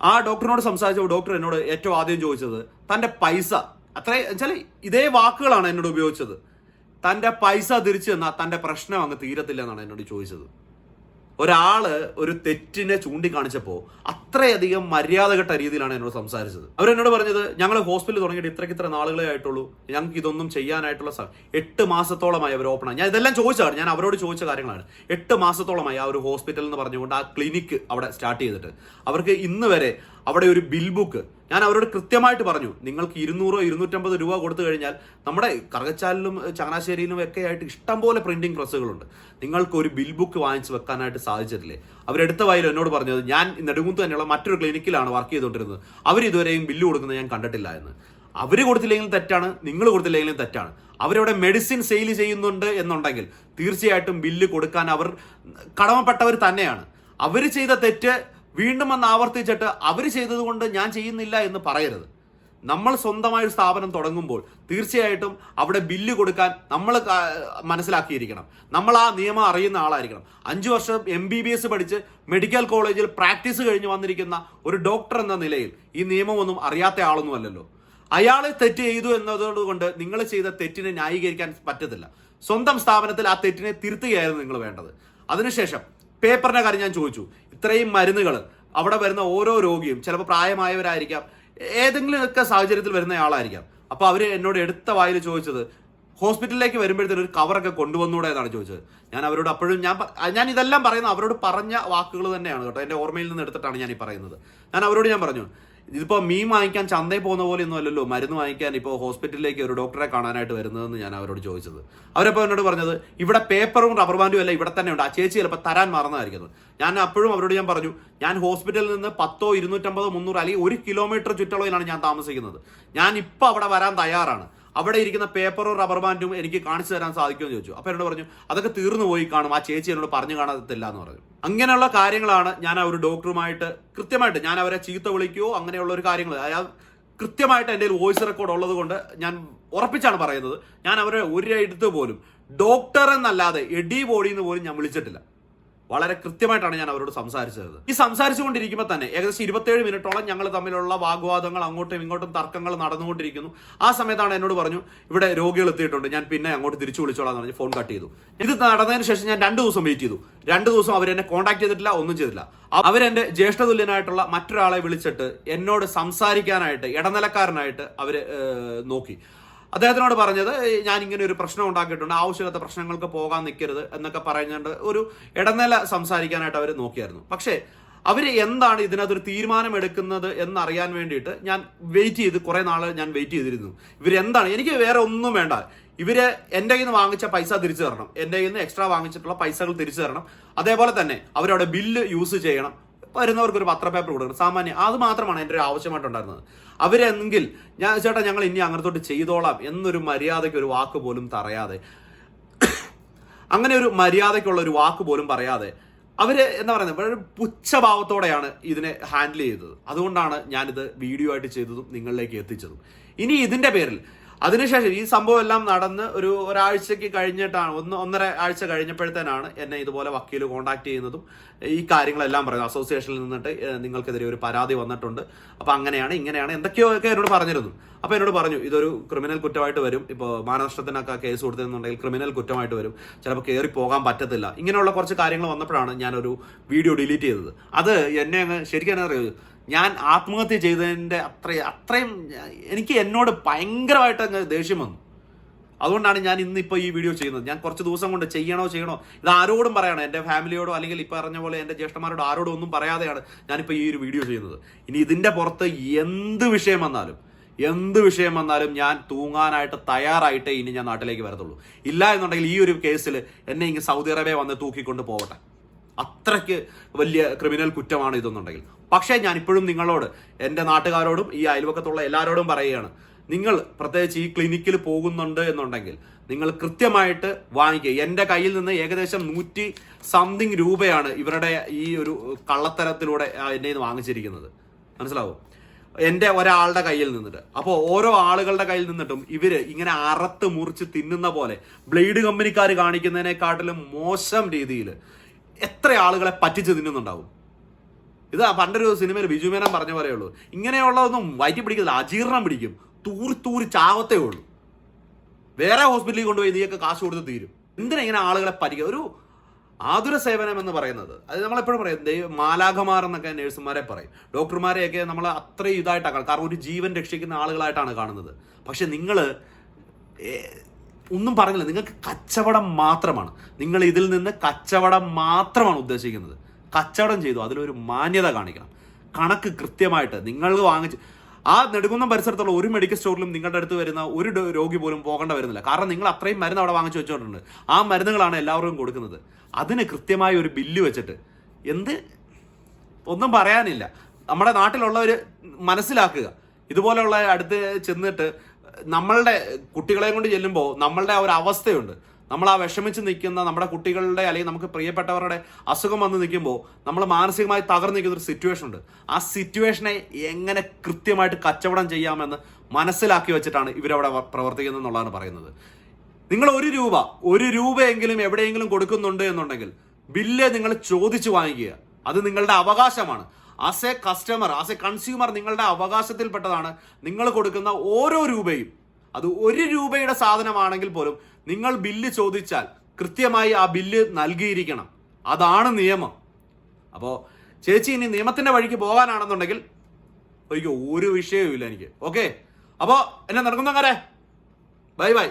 ആ ഡോക്ടറിനോട് സംസാരിച്ചപ്പോൾ ഡോക്ടർ എന്നോട് ഏറ്റവും ആദ്യം ചോദിച്ചത് തന്റെ പൈസ അത്ര വെച്ചാൽ ഇതേ വാക്കുകളാണ് എന്നോട് ഉപയോഗിച്ചത്. തന്റെ പൈസ തിരിച്ചു തന്നാൽ തന്റെ പ്രശ്നം അങ്ങ് തീരത്തില്ല എന്നാണ് എന്നോട് ചോദിച്ചത്. ഒരാൾ ഒരു തെറ്റിനെ ചൂണ്ടിക്കാണിച്ചപ്പോൾ അത്രയധികം മര്യാദകെട്ട രീതിയിലാണ് എന്നോട് സംസാരിച്ചത്. അവരെന്നോട് പറഞ്ഞത് ഞങ്ങൾ ഹോസ്പിറ്റലിൽ തുടങ്ങിയിട്ട് ഇത്രയ്ക്ക് ഇത്ര നാളുകളെ ആയിട്ടുള്ളൂ. ഞങ്ങൾക്ക് ഇതൊന്നും ചെയ്യാനായിട്ടുള്ള എട്ട് മാസത്തോളമായി അവർ ഓപ്പൺ ആണ് ഞാൻ ഇതെല്ലാം ചോദിച്ചതാണ്. ഞാൻ അവരോട് ചോദിച്ച കാര്യങ്ങളാണ്. എട്ട് മാസത്തോളമായി ആ ഒരു ഹോസ്പിറ്റൽ എന്ന് പറഞ്ഞുകൊണ്ട് ആ ക്ലിനിക്ക് അവിടെ സ്റ്റാർട്ട് ചെയ്തിട്ട്. അവർക്ക് ഇന്ന് വരെ അവിടെ ഒരു ബിൽ ബുക്ക് ഞാൻ അവരോട് കൃത്യമായിട്ട് പറഞ്ഞു നിങ്ങൾക്ക് ഇരുന്നൂറോ ഇരുന്നൂറ്റമ്പത് രൂപ കൊടുത്തു കഴിഞ്ഞാൽ നമ്മുടെ കറകച്ചാലിലും ചങ്ങനാശ്ശേരിയിലും ഒക്കെ ആയിട്ട് ഇഷ്ടംപോലെ പ്രിന്റിംഗ് പ്രസ്സുകളുണ്ട് നിങ്ങൾക്ക് ഒരു ബിൽ ബുക്ക് വാങ്ങിച്ച് വെക്കാനായിട്ട് സാധിച്ചിട്ടില്ലേ? അവരെടുത്ത വായിൽ എന്നോട് പറഞ്ഞത് ഞാൻ നെടുങ്കുത്ത് തന്നെയുള്ള മറ്റൊരു ക്ലിനിക്കിലാണ് വർക്ക് ചെയ്തുകൊണ്ടിരുന്നത്. അവർ ഇതുവരെയും ബില്ല് കൊടുക്കുന്നത് ഞാൻ കണ്ടിട്ടില്ല എന്ന്. അവർ കൊടുത്തില്ലെങ്കിലും തെറ്റാണ് നിങ്ങൾ കൊടുത്തില്ലെങ്കിലും തെറ്റാണ്. അവരവിടെ മെഡിസിൻ സെയിൽ ചെയ്യുന്നുണ്ട് എന്നുണ്ടെങ്കിൽ തീർച്ചയായിട്ടും ബില്ല് കൊടുക്കാൻ അവർ കടമപ്പെട്ടവർ തന്നെയാണ്. അവർ ചെയ്ത തെറ്റ് വീണ്ടും വന്ന് ആവർത്തിച്ചിട്ട് അവർ ചെയ്തതുകൊണ്ട് ഞാൻ ചെയ്യുന്നില്ല എന്ന് പറയരുത്. നമ്മൾ സ്വന്തമായ ഒരു സ്ഥാപനം തുടങ്ങുമ്പോൾ തീർച്ചയായിട്ടും അവിടെ ബില്ല് കൊടുക്കാൻ നമ്മൾ മനസ്സിലാക്കിയിരിക്കണം. നമ്മൾ ആ നിയമം അറിയുന്ന ആളായിരിക്കണം. അഞ്ച് വർഷം എം ബി ബി എസ് പഠിച്ച് മെഡിക്കൽ കോളേജിൽ പ്രാക്ടീസ് കഴിഞ്ഞ് വന്നിരിക്കുന്ന ഒരു ഡോക്ടർ എന്ന നിലയിൽ ഈ നിയമമൊന്നും അറിയാത്ത ആളൊന്നും അല്ലല്ലോ. അയാളെ തെറ്റ് ചെയ്തു എന്നതുകൊണ്ട് നിങ്ങൾ ചെയ്ത തെറ്റിനെ ന്യായീകരിക്കാൻ പറ്റത്തില്ല. സ്വന്തം സ്ഥാപനത്തിൽ ആ തെറ്റിനെ തിരുത്തുകയായിരുന്നു നിങ്ങൾ വേണ്ടത്. അതിനുശേഷം പേപ്പറിന്റെ കാര്യം ഞാൻ ചോദിച്ചു. ഇത്രയും മരുന്നുകൾ അവിടെ വരുന്ന ഓരോ രോഗിയും ചിലപ്പോൾ പ്രായമായവരായിരിക്കാം. ഏതെങ്കിലുമൊക്കെ സാഹചര്യത്തിൽ വരുന്ന ആളായിരിക്കാം. അപ്പോൾ അവർ എന്നോട് എടുത്ത വായിൽ ചോദിച്ചത് ഹോസ്പിറ്റലിലേക്ക് വരുമ്പോഴത്തേനും ഒരു കവറൊക്കെ കൊണ്ടുവന്നൂടെ എന്നാണ് ചോദിച്ചത്. ഞാൻ അവരോട് അപ്പോഴും ഞാൻ ഞാൻ ഇതെല്ലാം പറയുന്നത് അവരോട് പറഞ്ഞ വാക്കുകൾ തന്നെയാണ് കേട്ടോ. എന്റെ ഓർമ്മയിൽ നിന്ന് എടുത്തിട്ടാണ് ഞാൻ ഈ പറയുന്നത്. ഞാൻ അവരോട് ഞാൻ പറഞ്ഞു ഇതിപ്പോൾ മീൻ വാങ്ങിക്കാൻ ചന്തയിൽ പോകുന്ന പോലെ ഒന്നും അല്ലല്ലോ. മരുന്ന് വാങ്ങിക്കാൻ ഇപ്പോൾ ഹോസ്പിറ്റലിലേക്ക് ഒരു ഡോക്ടറെ കാണാനായിട്ട് വരുന്നതെന്ന് ഞാൻ അവരോട് ചോദിച്ചത്. അവരപ്പോൾ എന്നോട് പറഞ്ഞത് ഇവിടെ പേപ്പറും റബ്ബർ ബാൻഡും എല്ലാം ഇവിടെ തന്നെ ഉണ്ട്. ആ ചേച്ചി ചിലപ്പോൾ തരാൻ മറന്നതായിരിക്കുന്നത് ഞാൻ അപ്പോഴും അവരോട് ഞാൻ പറഞ്ഞു ഞാൻ ഹോസ്പിറ്റലിൽ നിന്ന് പത്തോ ഇരുന്നൂറ്റമ്പതോ മുന്നൂറ് അല്ലെങ്കിൽ ഒരു കിലോമീറ്റർ ചുറ്റളവിലാണ് ഞാൻ താമസിക്കുന്നത്. ഞാൻ ഇപ്പോൾ അവിടെ വരാൻ തയ്യാറാണ്. അവിടെ ഇരിക്കുന്ന പേപ്പറോ റബ്ബർ ബാൻഡും എനിക്ക് കാണിച്ചു തരാൻ സാധിക്കുമെന്ന് ചോദിച്ചു. അപ്പോൾ എന്നോട് പറഞ്ഞു അതൊക്കെ തീർന്നു പോയി കാണും. ആ ചേച്ചി എന്നോട് പറഞ്ഞു കാണത്തില്ല എന്ന് പറഞ്ഞു. അങ്ങനെയുള്ള കാര്യങ്ങളാണ് ഞാൻ ആ ഒരു ഡോക്ടറുമായിട്ട് കൃത്യമായിട്ട് ഞാൻ അവരെ ചീത്ത വിളിക്കുകയോ അങ്ങനെയുള്ള ഒരു കാര്യങ്ങൾ അയാൾ കൃത്യമായിട്ട് എന്റെ വോയിസ് റെക്കോർഡ് ഉള്ളത് കൊണ്ട് ഞാൻ ഉറപ്പിച്ചാണ് പറയുന്നത്. ഞാൻ അവരെ ഒരിടത്ത് പോലും ഡോക്ടർ എന്നല്ലാതെ എഡി ബോഡി എന്ന് പോലും ഞാൻ വിളിച്ചിട്ടില്ല. വളരെ കൃത്യമായിട്ടാണ് ഞാൻ അവരോട് സംസാരിച്ചത്. ഈ സംസാരിച്ചുകൊണ്ടിരിക്കുമ്പോൾ തന്നെ ഏകദേശം ഇരുപത്തേഴ് മിനിറ്റോളം ഞങ്ങൾ തമ്മിലുള്ള വാഗ്വാദങ്ങൾ അങ്ങോട്ടും ഇങ്ങോട്ടും തർക്കങ്ങൾ നടന്നുകൊണ്ടിരിക്കുന്നു. ആ സമയത്താണ് എന്നോട് പറഞ്ഞു ഇവിടെ രോഗികൾ എത്തിയിട്ടുണ്ട്. ഞാൻ പിന്നെ അങ്ങോട്ട് തിരിച്ചു വിളിച്ചോളാം പറഞ്ഞ് ഫോൺ കട്ട് ചെയ്തു. ഇത് നടന്നതിന് ശേഷം ഞാൻ രണ്ട് ദിവസം വെയിറ്റ് ചെയ്തു. രണ്ട് ദിവസം അവരെന്നെ കോൺടാക്ട് ചെയ്തിട്ടില്ല ഒന്നും ചെയ്തില്ല. അവരെന്റെ ജ്യേഷ്ഠതുല്യനായിട്ടുള്ള മറ്റൊരാളെ വിളിച്ചിട്ട് എന്നോട് സംസാരിക്കാനായിട്ട് ഇടനിലക്കാരനായിട്ട് അവർ നോക്കി. അദ്ദേഹത്തിനോട് പറഞ്ഞത് ഞാൻ ഇങ്ങനെ ഒരു പ്രശ്നം ഉണ്ടാക്കിയിട്ടുണ്ട് ആവശ്യമില്ലാത്ത പ്രശ്നങ്ങൾക്ക് പോകാൻ നിൽക്കരുത് എന്നൊക്കെ പറഞ്ഞുകൊണ്ട് ഒരു ഇടനില സംസാരിക്കാനായിട്ട് അവർ നോക്കിയായിരുന്നു. പക്ഷേ അവർ എന്താണ് ഇതിനകത്തൊരു തീരുമാനമെടുക്കുന്നത് എന്നറിയാൻ വേണ്ടിയിട്ട് ഞാൻ വെയിറ്റ് ചെയ്ത് കുറേ നാൾ ഞാൻ വെയിറ്റ് ചെയ്തിരുന്നു. ഇവരെന്താണ്? എനിക്ക് വേറെ ഒന്നും വേണ്ട. ഇവർ എന്റെ കയ്യിൽ നിന്ന് വാങ്ങിച്ച പൈസ തിരിച്ചു തരണം. എന്റെ കയ്യിൽ നിന്ന് എക്സ്ട്രാ വാങ്ങിച്ചിട്ടുള്ള പൈസകൾ തിരിച്ചു തരണം. അതേപോലെ തന്നെ അവരവിടെ ബില്ല് യൂസ് ചെയ്യണം. വരുന്നവർക്ക് ഒരു പത്ര പേപ്പർ കൊടുക്കണം. സാമാന്യം അത് മാത്രമാണ് എന്റെ ഒരു ആവശ്യമായിട്ടുണ്ടായിരുന്നത്. അവരെങ്കിൽ ഞാൻ ചേട്ടാ ഞങ്ങൾ ഇനി അങ്ങനത്തോട്ട് ചെയ്തോളാം എന്നൊരു മര്യാദയ്ക്ക് ഒരു വാക്ക് പോലും തറയാതെ അങ്ങനെ ഒരു മര്യാദയ്ക്കുള്ള ഒരു വാക്ക് പോലും പറയാതെ അവർ എന്താ പറയുന്നത് വളരെ പുച്ഛഭാവത്തോടെയാണ് ഇതിനെ ഹാൻഡിൽ ചെയ്തത്. അതുകൊണ്ടാണ് ഞാനിത് വീഡിയോ ആയിട്ട് ചെയ്തതും നിങ്ങളിലേക്ക് എത്തിച്ചതും. ഇനി ഇതിന്റെ പേരിൽ അതിനുശേഷം ഈ സംഭവം എല്ലാം നടന്ന് ഒരു ഒരാഴ്ചക്ക് കഴിഞ്ഞിട്ടാണ് ഒന്ന് ഒന്നര ആഴ്ച കഴിഞ്ഞപ്പോഴത്തേനാണ് എന്നെ ഇതുപോലെ വക്കീൽ കോൺടാക്ട് ചെയ്യുന്നതും ഈ കാര്യങ്ങളെല്ലാം പറയുന്നത്. അസോസിയേഷനിൽ നിന്നിട്ട് നിങ്ങൾക്കെതിരെ ഒരു പരാതി വന്നിട്ടുണ്ട്. അപ്പൊ അങ്ങനെയാണ് ഇങ്ങനെയാണ് എന്തൊക്കെയോ ഒക്കെ എന്നോട് പറഞ്ഞിരുന്നു. അപ്പൊ എന്നോട് പറഞ്ഞു ഇതൊരു ക്രിമിനൽ കുറ്റമായിട്ട് വരും. ഇപ്പോൾ മാനനഷ്ടത്തിനൊക്കെ കേസ് കൊടുത്തിരുന്നുണ്ടെങ്കിൽ ക്രിമിനൽ കുറ്റമായിട്ട് വരും. ചിലപ്പോൾ കയറി പോകാൻ പറ്റത്തില്ല. ഇങ്ങനെയുള്ള കുറച്ച് കാര്യങ്ങൾ വന്നപ്പോഴാണ് ഞാനൊരു വീഡിയോ ഡിലീറ്റ് ചെയ്തത്. അത് എന്നെ അങ്ങ് ശരിക്കും അറിയോ? ഞാൻ ആത്മഹത്യ ചെയ്തതിന്റെ അത്ര അത്രയും എനിക്ക് എന്നോട് ഭയങ്കരമായിട്ട് അങ്ങ് ദേഷ്യം വന്നു. അതുകൊണ്ടാണ് ഞാൻ ഇന്നിപ്പോൾ ഈ വീഡിയോ ചെയ്യുന്നത്. ഞാൻ കുറച്ച് ദിവസം കൊണ്ട് ചെയ്യണോ ചെയ്യണോ? ഇത് ആരോടും പറയണം. എന്റെ ഫാമിലിയോടോ അല്ലെങ്കിൽ ഇപ്പോൾ പറഞ്ഞ പോലെ എന്റെ ജ്യേഷ്ഠന്മാരോടോ ആരോടും ഒന്നും പറയാതെയാണ് ഞാനിപ്പോൾ ഈ ഒരു വീഡിയോ ചെയ്യുന്നത്. ഇനി ഇതിന്റെ പുറത്ത് എന്ത് വിഷയം വന്നാലും എന്ത് വിഷയം വന്നാലും ഞാൻ തൂങ്ങാനായിട്ട് തയ്യാറായിട്ടേ ഇനി ഞാൻ നാട്ടിലേക്ക് വരത്തുള്ളൂ. ഇല്ല എന്നുണ്ടെങ്കിൽ ഈ ഒരു കേസിൽ എന്നെ ഇങ്ങനെ സൗദി അറേബ്യ വന്ന് തൂക്കിക്കൊണ്ട് പോകട്ടെ. അത്രയ്ക്ക് വലിയ ക്രിമിനൽ കുറ്റമാണ് ഇതെന്നുണ്ടെങ്കിൽ. പക്ഷേ ഞാൻ ഇപ്പോഴും നിങ്ങളോട് എന്റെ നാട്ടുകാരോടും ഈ അയൽവക്കത്തുള്ള എല്ലാവരോടും പറയുകയാണ്. നിങ്ങൾ പ്രത്യേകിച്ച് ഈ ക്ലിനിക്കിൽ പോകുന്നുണ്ട് എന്നുണ്ടെങ്കിൽ നിങ്ങൾ കൃത്യമായിട്ട് വാങ്ങിക്കുക. എന്റെ കയ്യിൽ നിന്ന് ഏകദേശം നൂറ്റി സംതിങ് രൂപയാണ് ഇവരുടെ ഈ ഒരു കള്ളത്തരത്തിലൂടെ എന്നെ നിന്ന് വാങ്ങിച്ചിരിക്കുന്നത്. മനസ്സിലാവും? എന്റെ ഒരാളുടെ കയ്യിൽ നിന്നിട്ട്. അപ്പോൾ ഓരോ ആളുകളുടെ കയ്യിൽ നിന്നിട്ടും ഇവർ ഇങ്ങനെ അറത്ത് മുറിച്ച് തിന്നുന്ന പോലെ ബ്ലേഡ് കമ്പനിക്കാർ കാണിക്കുന്നതിനെക്കാട്ടിലും മോശം രീതിയിൽ എത്ര ആളുകളെ പറ്റിച്ച് തിന്നുന്നുണ്ടാവും? ഇത് പണ്ടൊരു സിനിമയിൽ ബിജു മേനൻ പറഞ്ഞ പോലെ ഉള്ളൂ. ഇങ്ങനെയുള്ളതൊന്നും വയറ്റി പിടിക്കില്ല അജീർണം പിടിക്കും. തൂറി തൂറി ചാവത്തേ ഉള്ളൂ. വേറെ ഹോസ്പിറ്റലിൽ കൊണ്ടുപോയി നീയൊക്കെ കാശ് കൊടുത്ത് തീരും. എന്തിനാ ഇങ്ങനെ ആളുകളെ പറ്റിക്കുക ഒരു ആതുര സേവനം എന്ന് പറയുന്നത്. അത് നമ്മളെപ്പോഴും പറയും ദൈവം മാലാഖമാർ എന്നൊക്കെ നഴ്സുമാരെ പറയും. ഡോക്ടർമാരെയൊക്കെ നമ്മൾ അത്രയും ഇതായിട്ടാണ് കാരണം ഒരു ജീവൻ രക്ഷിക്കുന്ന ആളുകളായിട്ടാണ് കാണുന്നത്. പക്ഷെ നിങ്ങൾ ഒന്നും പറഞ്ഞില്ല. നിങ്ങൾക്ക് കച്ചവടം മാത്രമാണ്. നിങ്ങൾ ഇതിൽ നിന്ന് കച്ചവടം മാത്രമാണ് ഉദ്ദേശിക്കുന്നത്. കച്ചവടം ചെയ്തു. അതിലൊരു മാന്യത കാണിക്കണം. കണക്ക് കൃത്യമായിട്ട് നിങ്ങൾ വാങ്ങിച്ച് ആ നെടുകുന്നം പരിസരത്തുള്ള ഒരു മെഡിക്കൽ സ്റ്റോറിലും നിങ്ങളുടെ അടുത്ത് വരുന്ന ഒരു രോഗി പോലും പോകേണ്ട വരുന്നില്ല. കാരണം നിങ്ങൾ അത്രയും മരുന്ന് അവിടെ വാങ്ങിച്ചു വെച്ചോട്ടുണ്ട് ആ മരുന്നുകളാണ് എല്ലാവർക്കും കൊടുക്കുന്നത്. അതിന് കൃത്യമായ ഒരു ബില്ല് വെച്ചിട്ട്. എന്ത്? ഒന്നും പറയാനില്ല. നമ്മുടെ നാട്ടിലുള്ളവർ മനസ്സിലാക്കുക. ഇതുപോലെയുള്ള അടുത്ത് ചെന്നിട്ട് നമ്മളുടെ കുട്ടികളെ കൊണ്ട് ചെല്ലുമ്പോൾ നമ്മളുടെ ആ ഒരു അവസ്ഥയുണ്ട്. നമ്മൾ ആ വിഷമിച്ച് നിൽക്കുന്ന നമ്മുടെ കുട്ടികളുടെ അല്ലെങ്കിൽ നമുക്ക് പ്രിയപ്പെട്ടവരുടെ അസുഖം വന്ന് നിൽക്കുമ്പോൾ നമ്മൾ മാനസികമായി തകർന്നു നിൽക്കുന്ന ഒരു സിറ്റുവേഷൻ ഉണ്ട്. ആ സിറ്റുവേഷനെ എങ്ങനെ കൃത്യമായിട്ട് കച്ചവടം ചെയ്യാമെന്ന് മനസ്സിലാക്കി വെച്ചിട്ടാണ് ഇവരവിടെ പ്രവർത്തിക്കുന്നത് എന്നുള്ളതാണ് പറയുന്നത്. നിങ്ങൾ ഒരു രൂപ ഒരു രൂപയെങ്കിലും എവിടെയെങ്കിലും കൊടുക്കുന്നുണ്ട് എന്നുണ്ടെങ്കിൽ ബില്ല് നിങ്ങൾ ചോദിച്ചു വാങ്ങിക്കുക. അത് നിങ്ങളുടെ അവകാശമാണ്. As a customer as a consumer നിങ്ങളുടെ അവകാശത്തിൽപ്പെട്ടതാണ്. നിങ്ങൾ കൊടുക്കുന്ന ഓരോ രൂപയും. അത് ഒരു രൂപയുടെ സാധനമാണെങ്കിൽ പോലും നിങ്ങൾ ബില്ല് ചോദിച്ചാൽ കൃത്യമായി ആ ബില്ല് നൽകിയിരിക്കണം. അതാണ് നിയമം. അപ്പോൾ ചേച്ചി ഇനി നിയമത്തിന്റെ വഴിക്ക് പോകാനാണെന്നുണ്ടെങ്കിൽ ഒരു വിഷയവും ഇല്ല എനിക്ക്. ഓക്കെ അപ്പോൾ എന്നെ നടക്കുന്നങ്ങനെ ബൈ ബൈ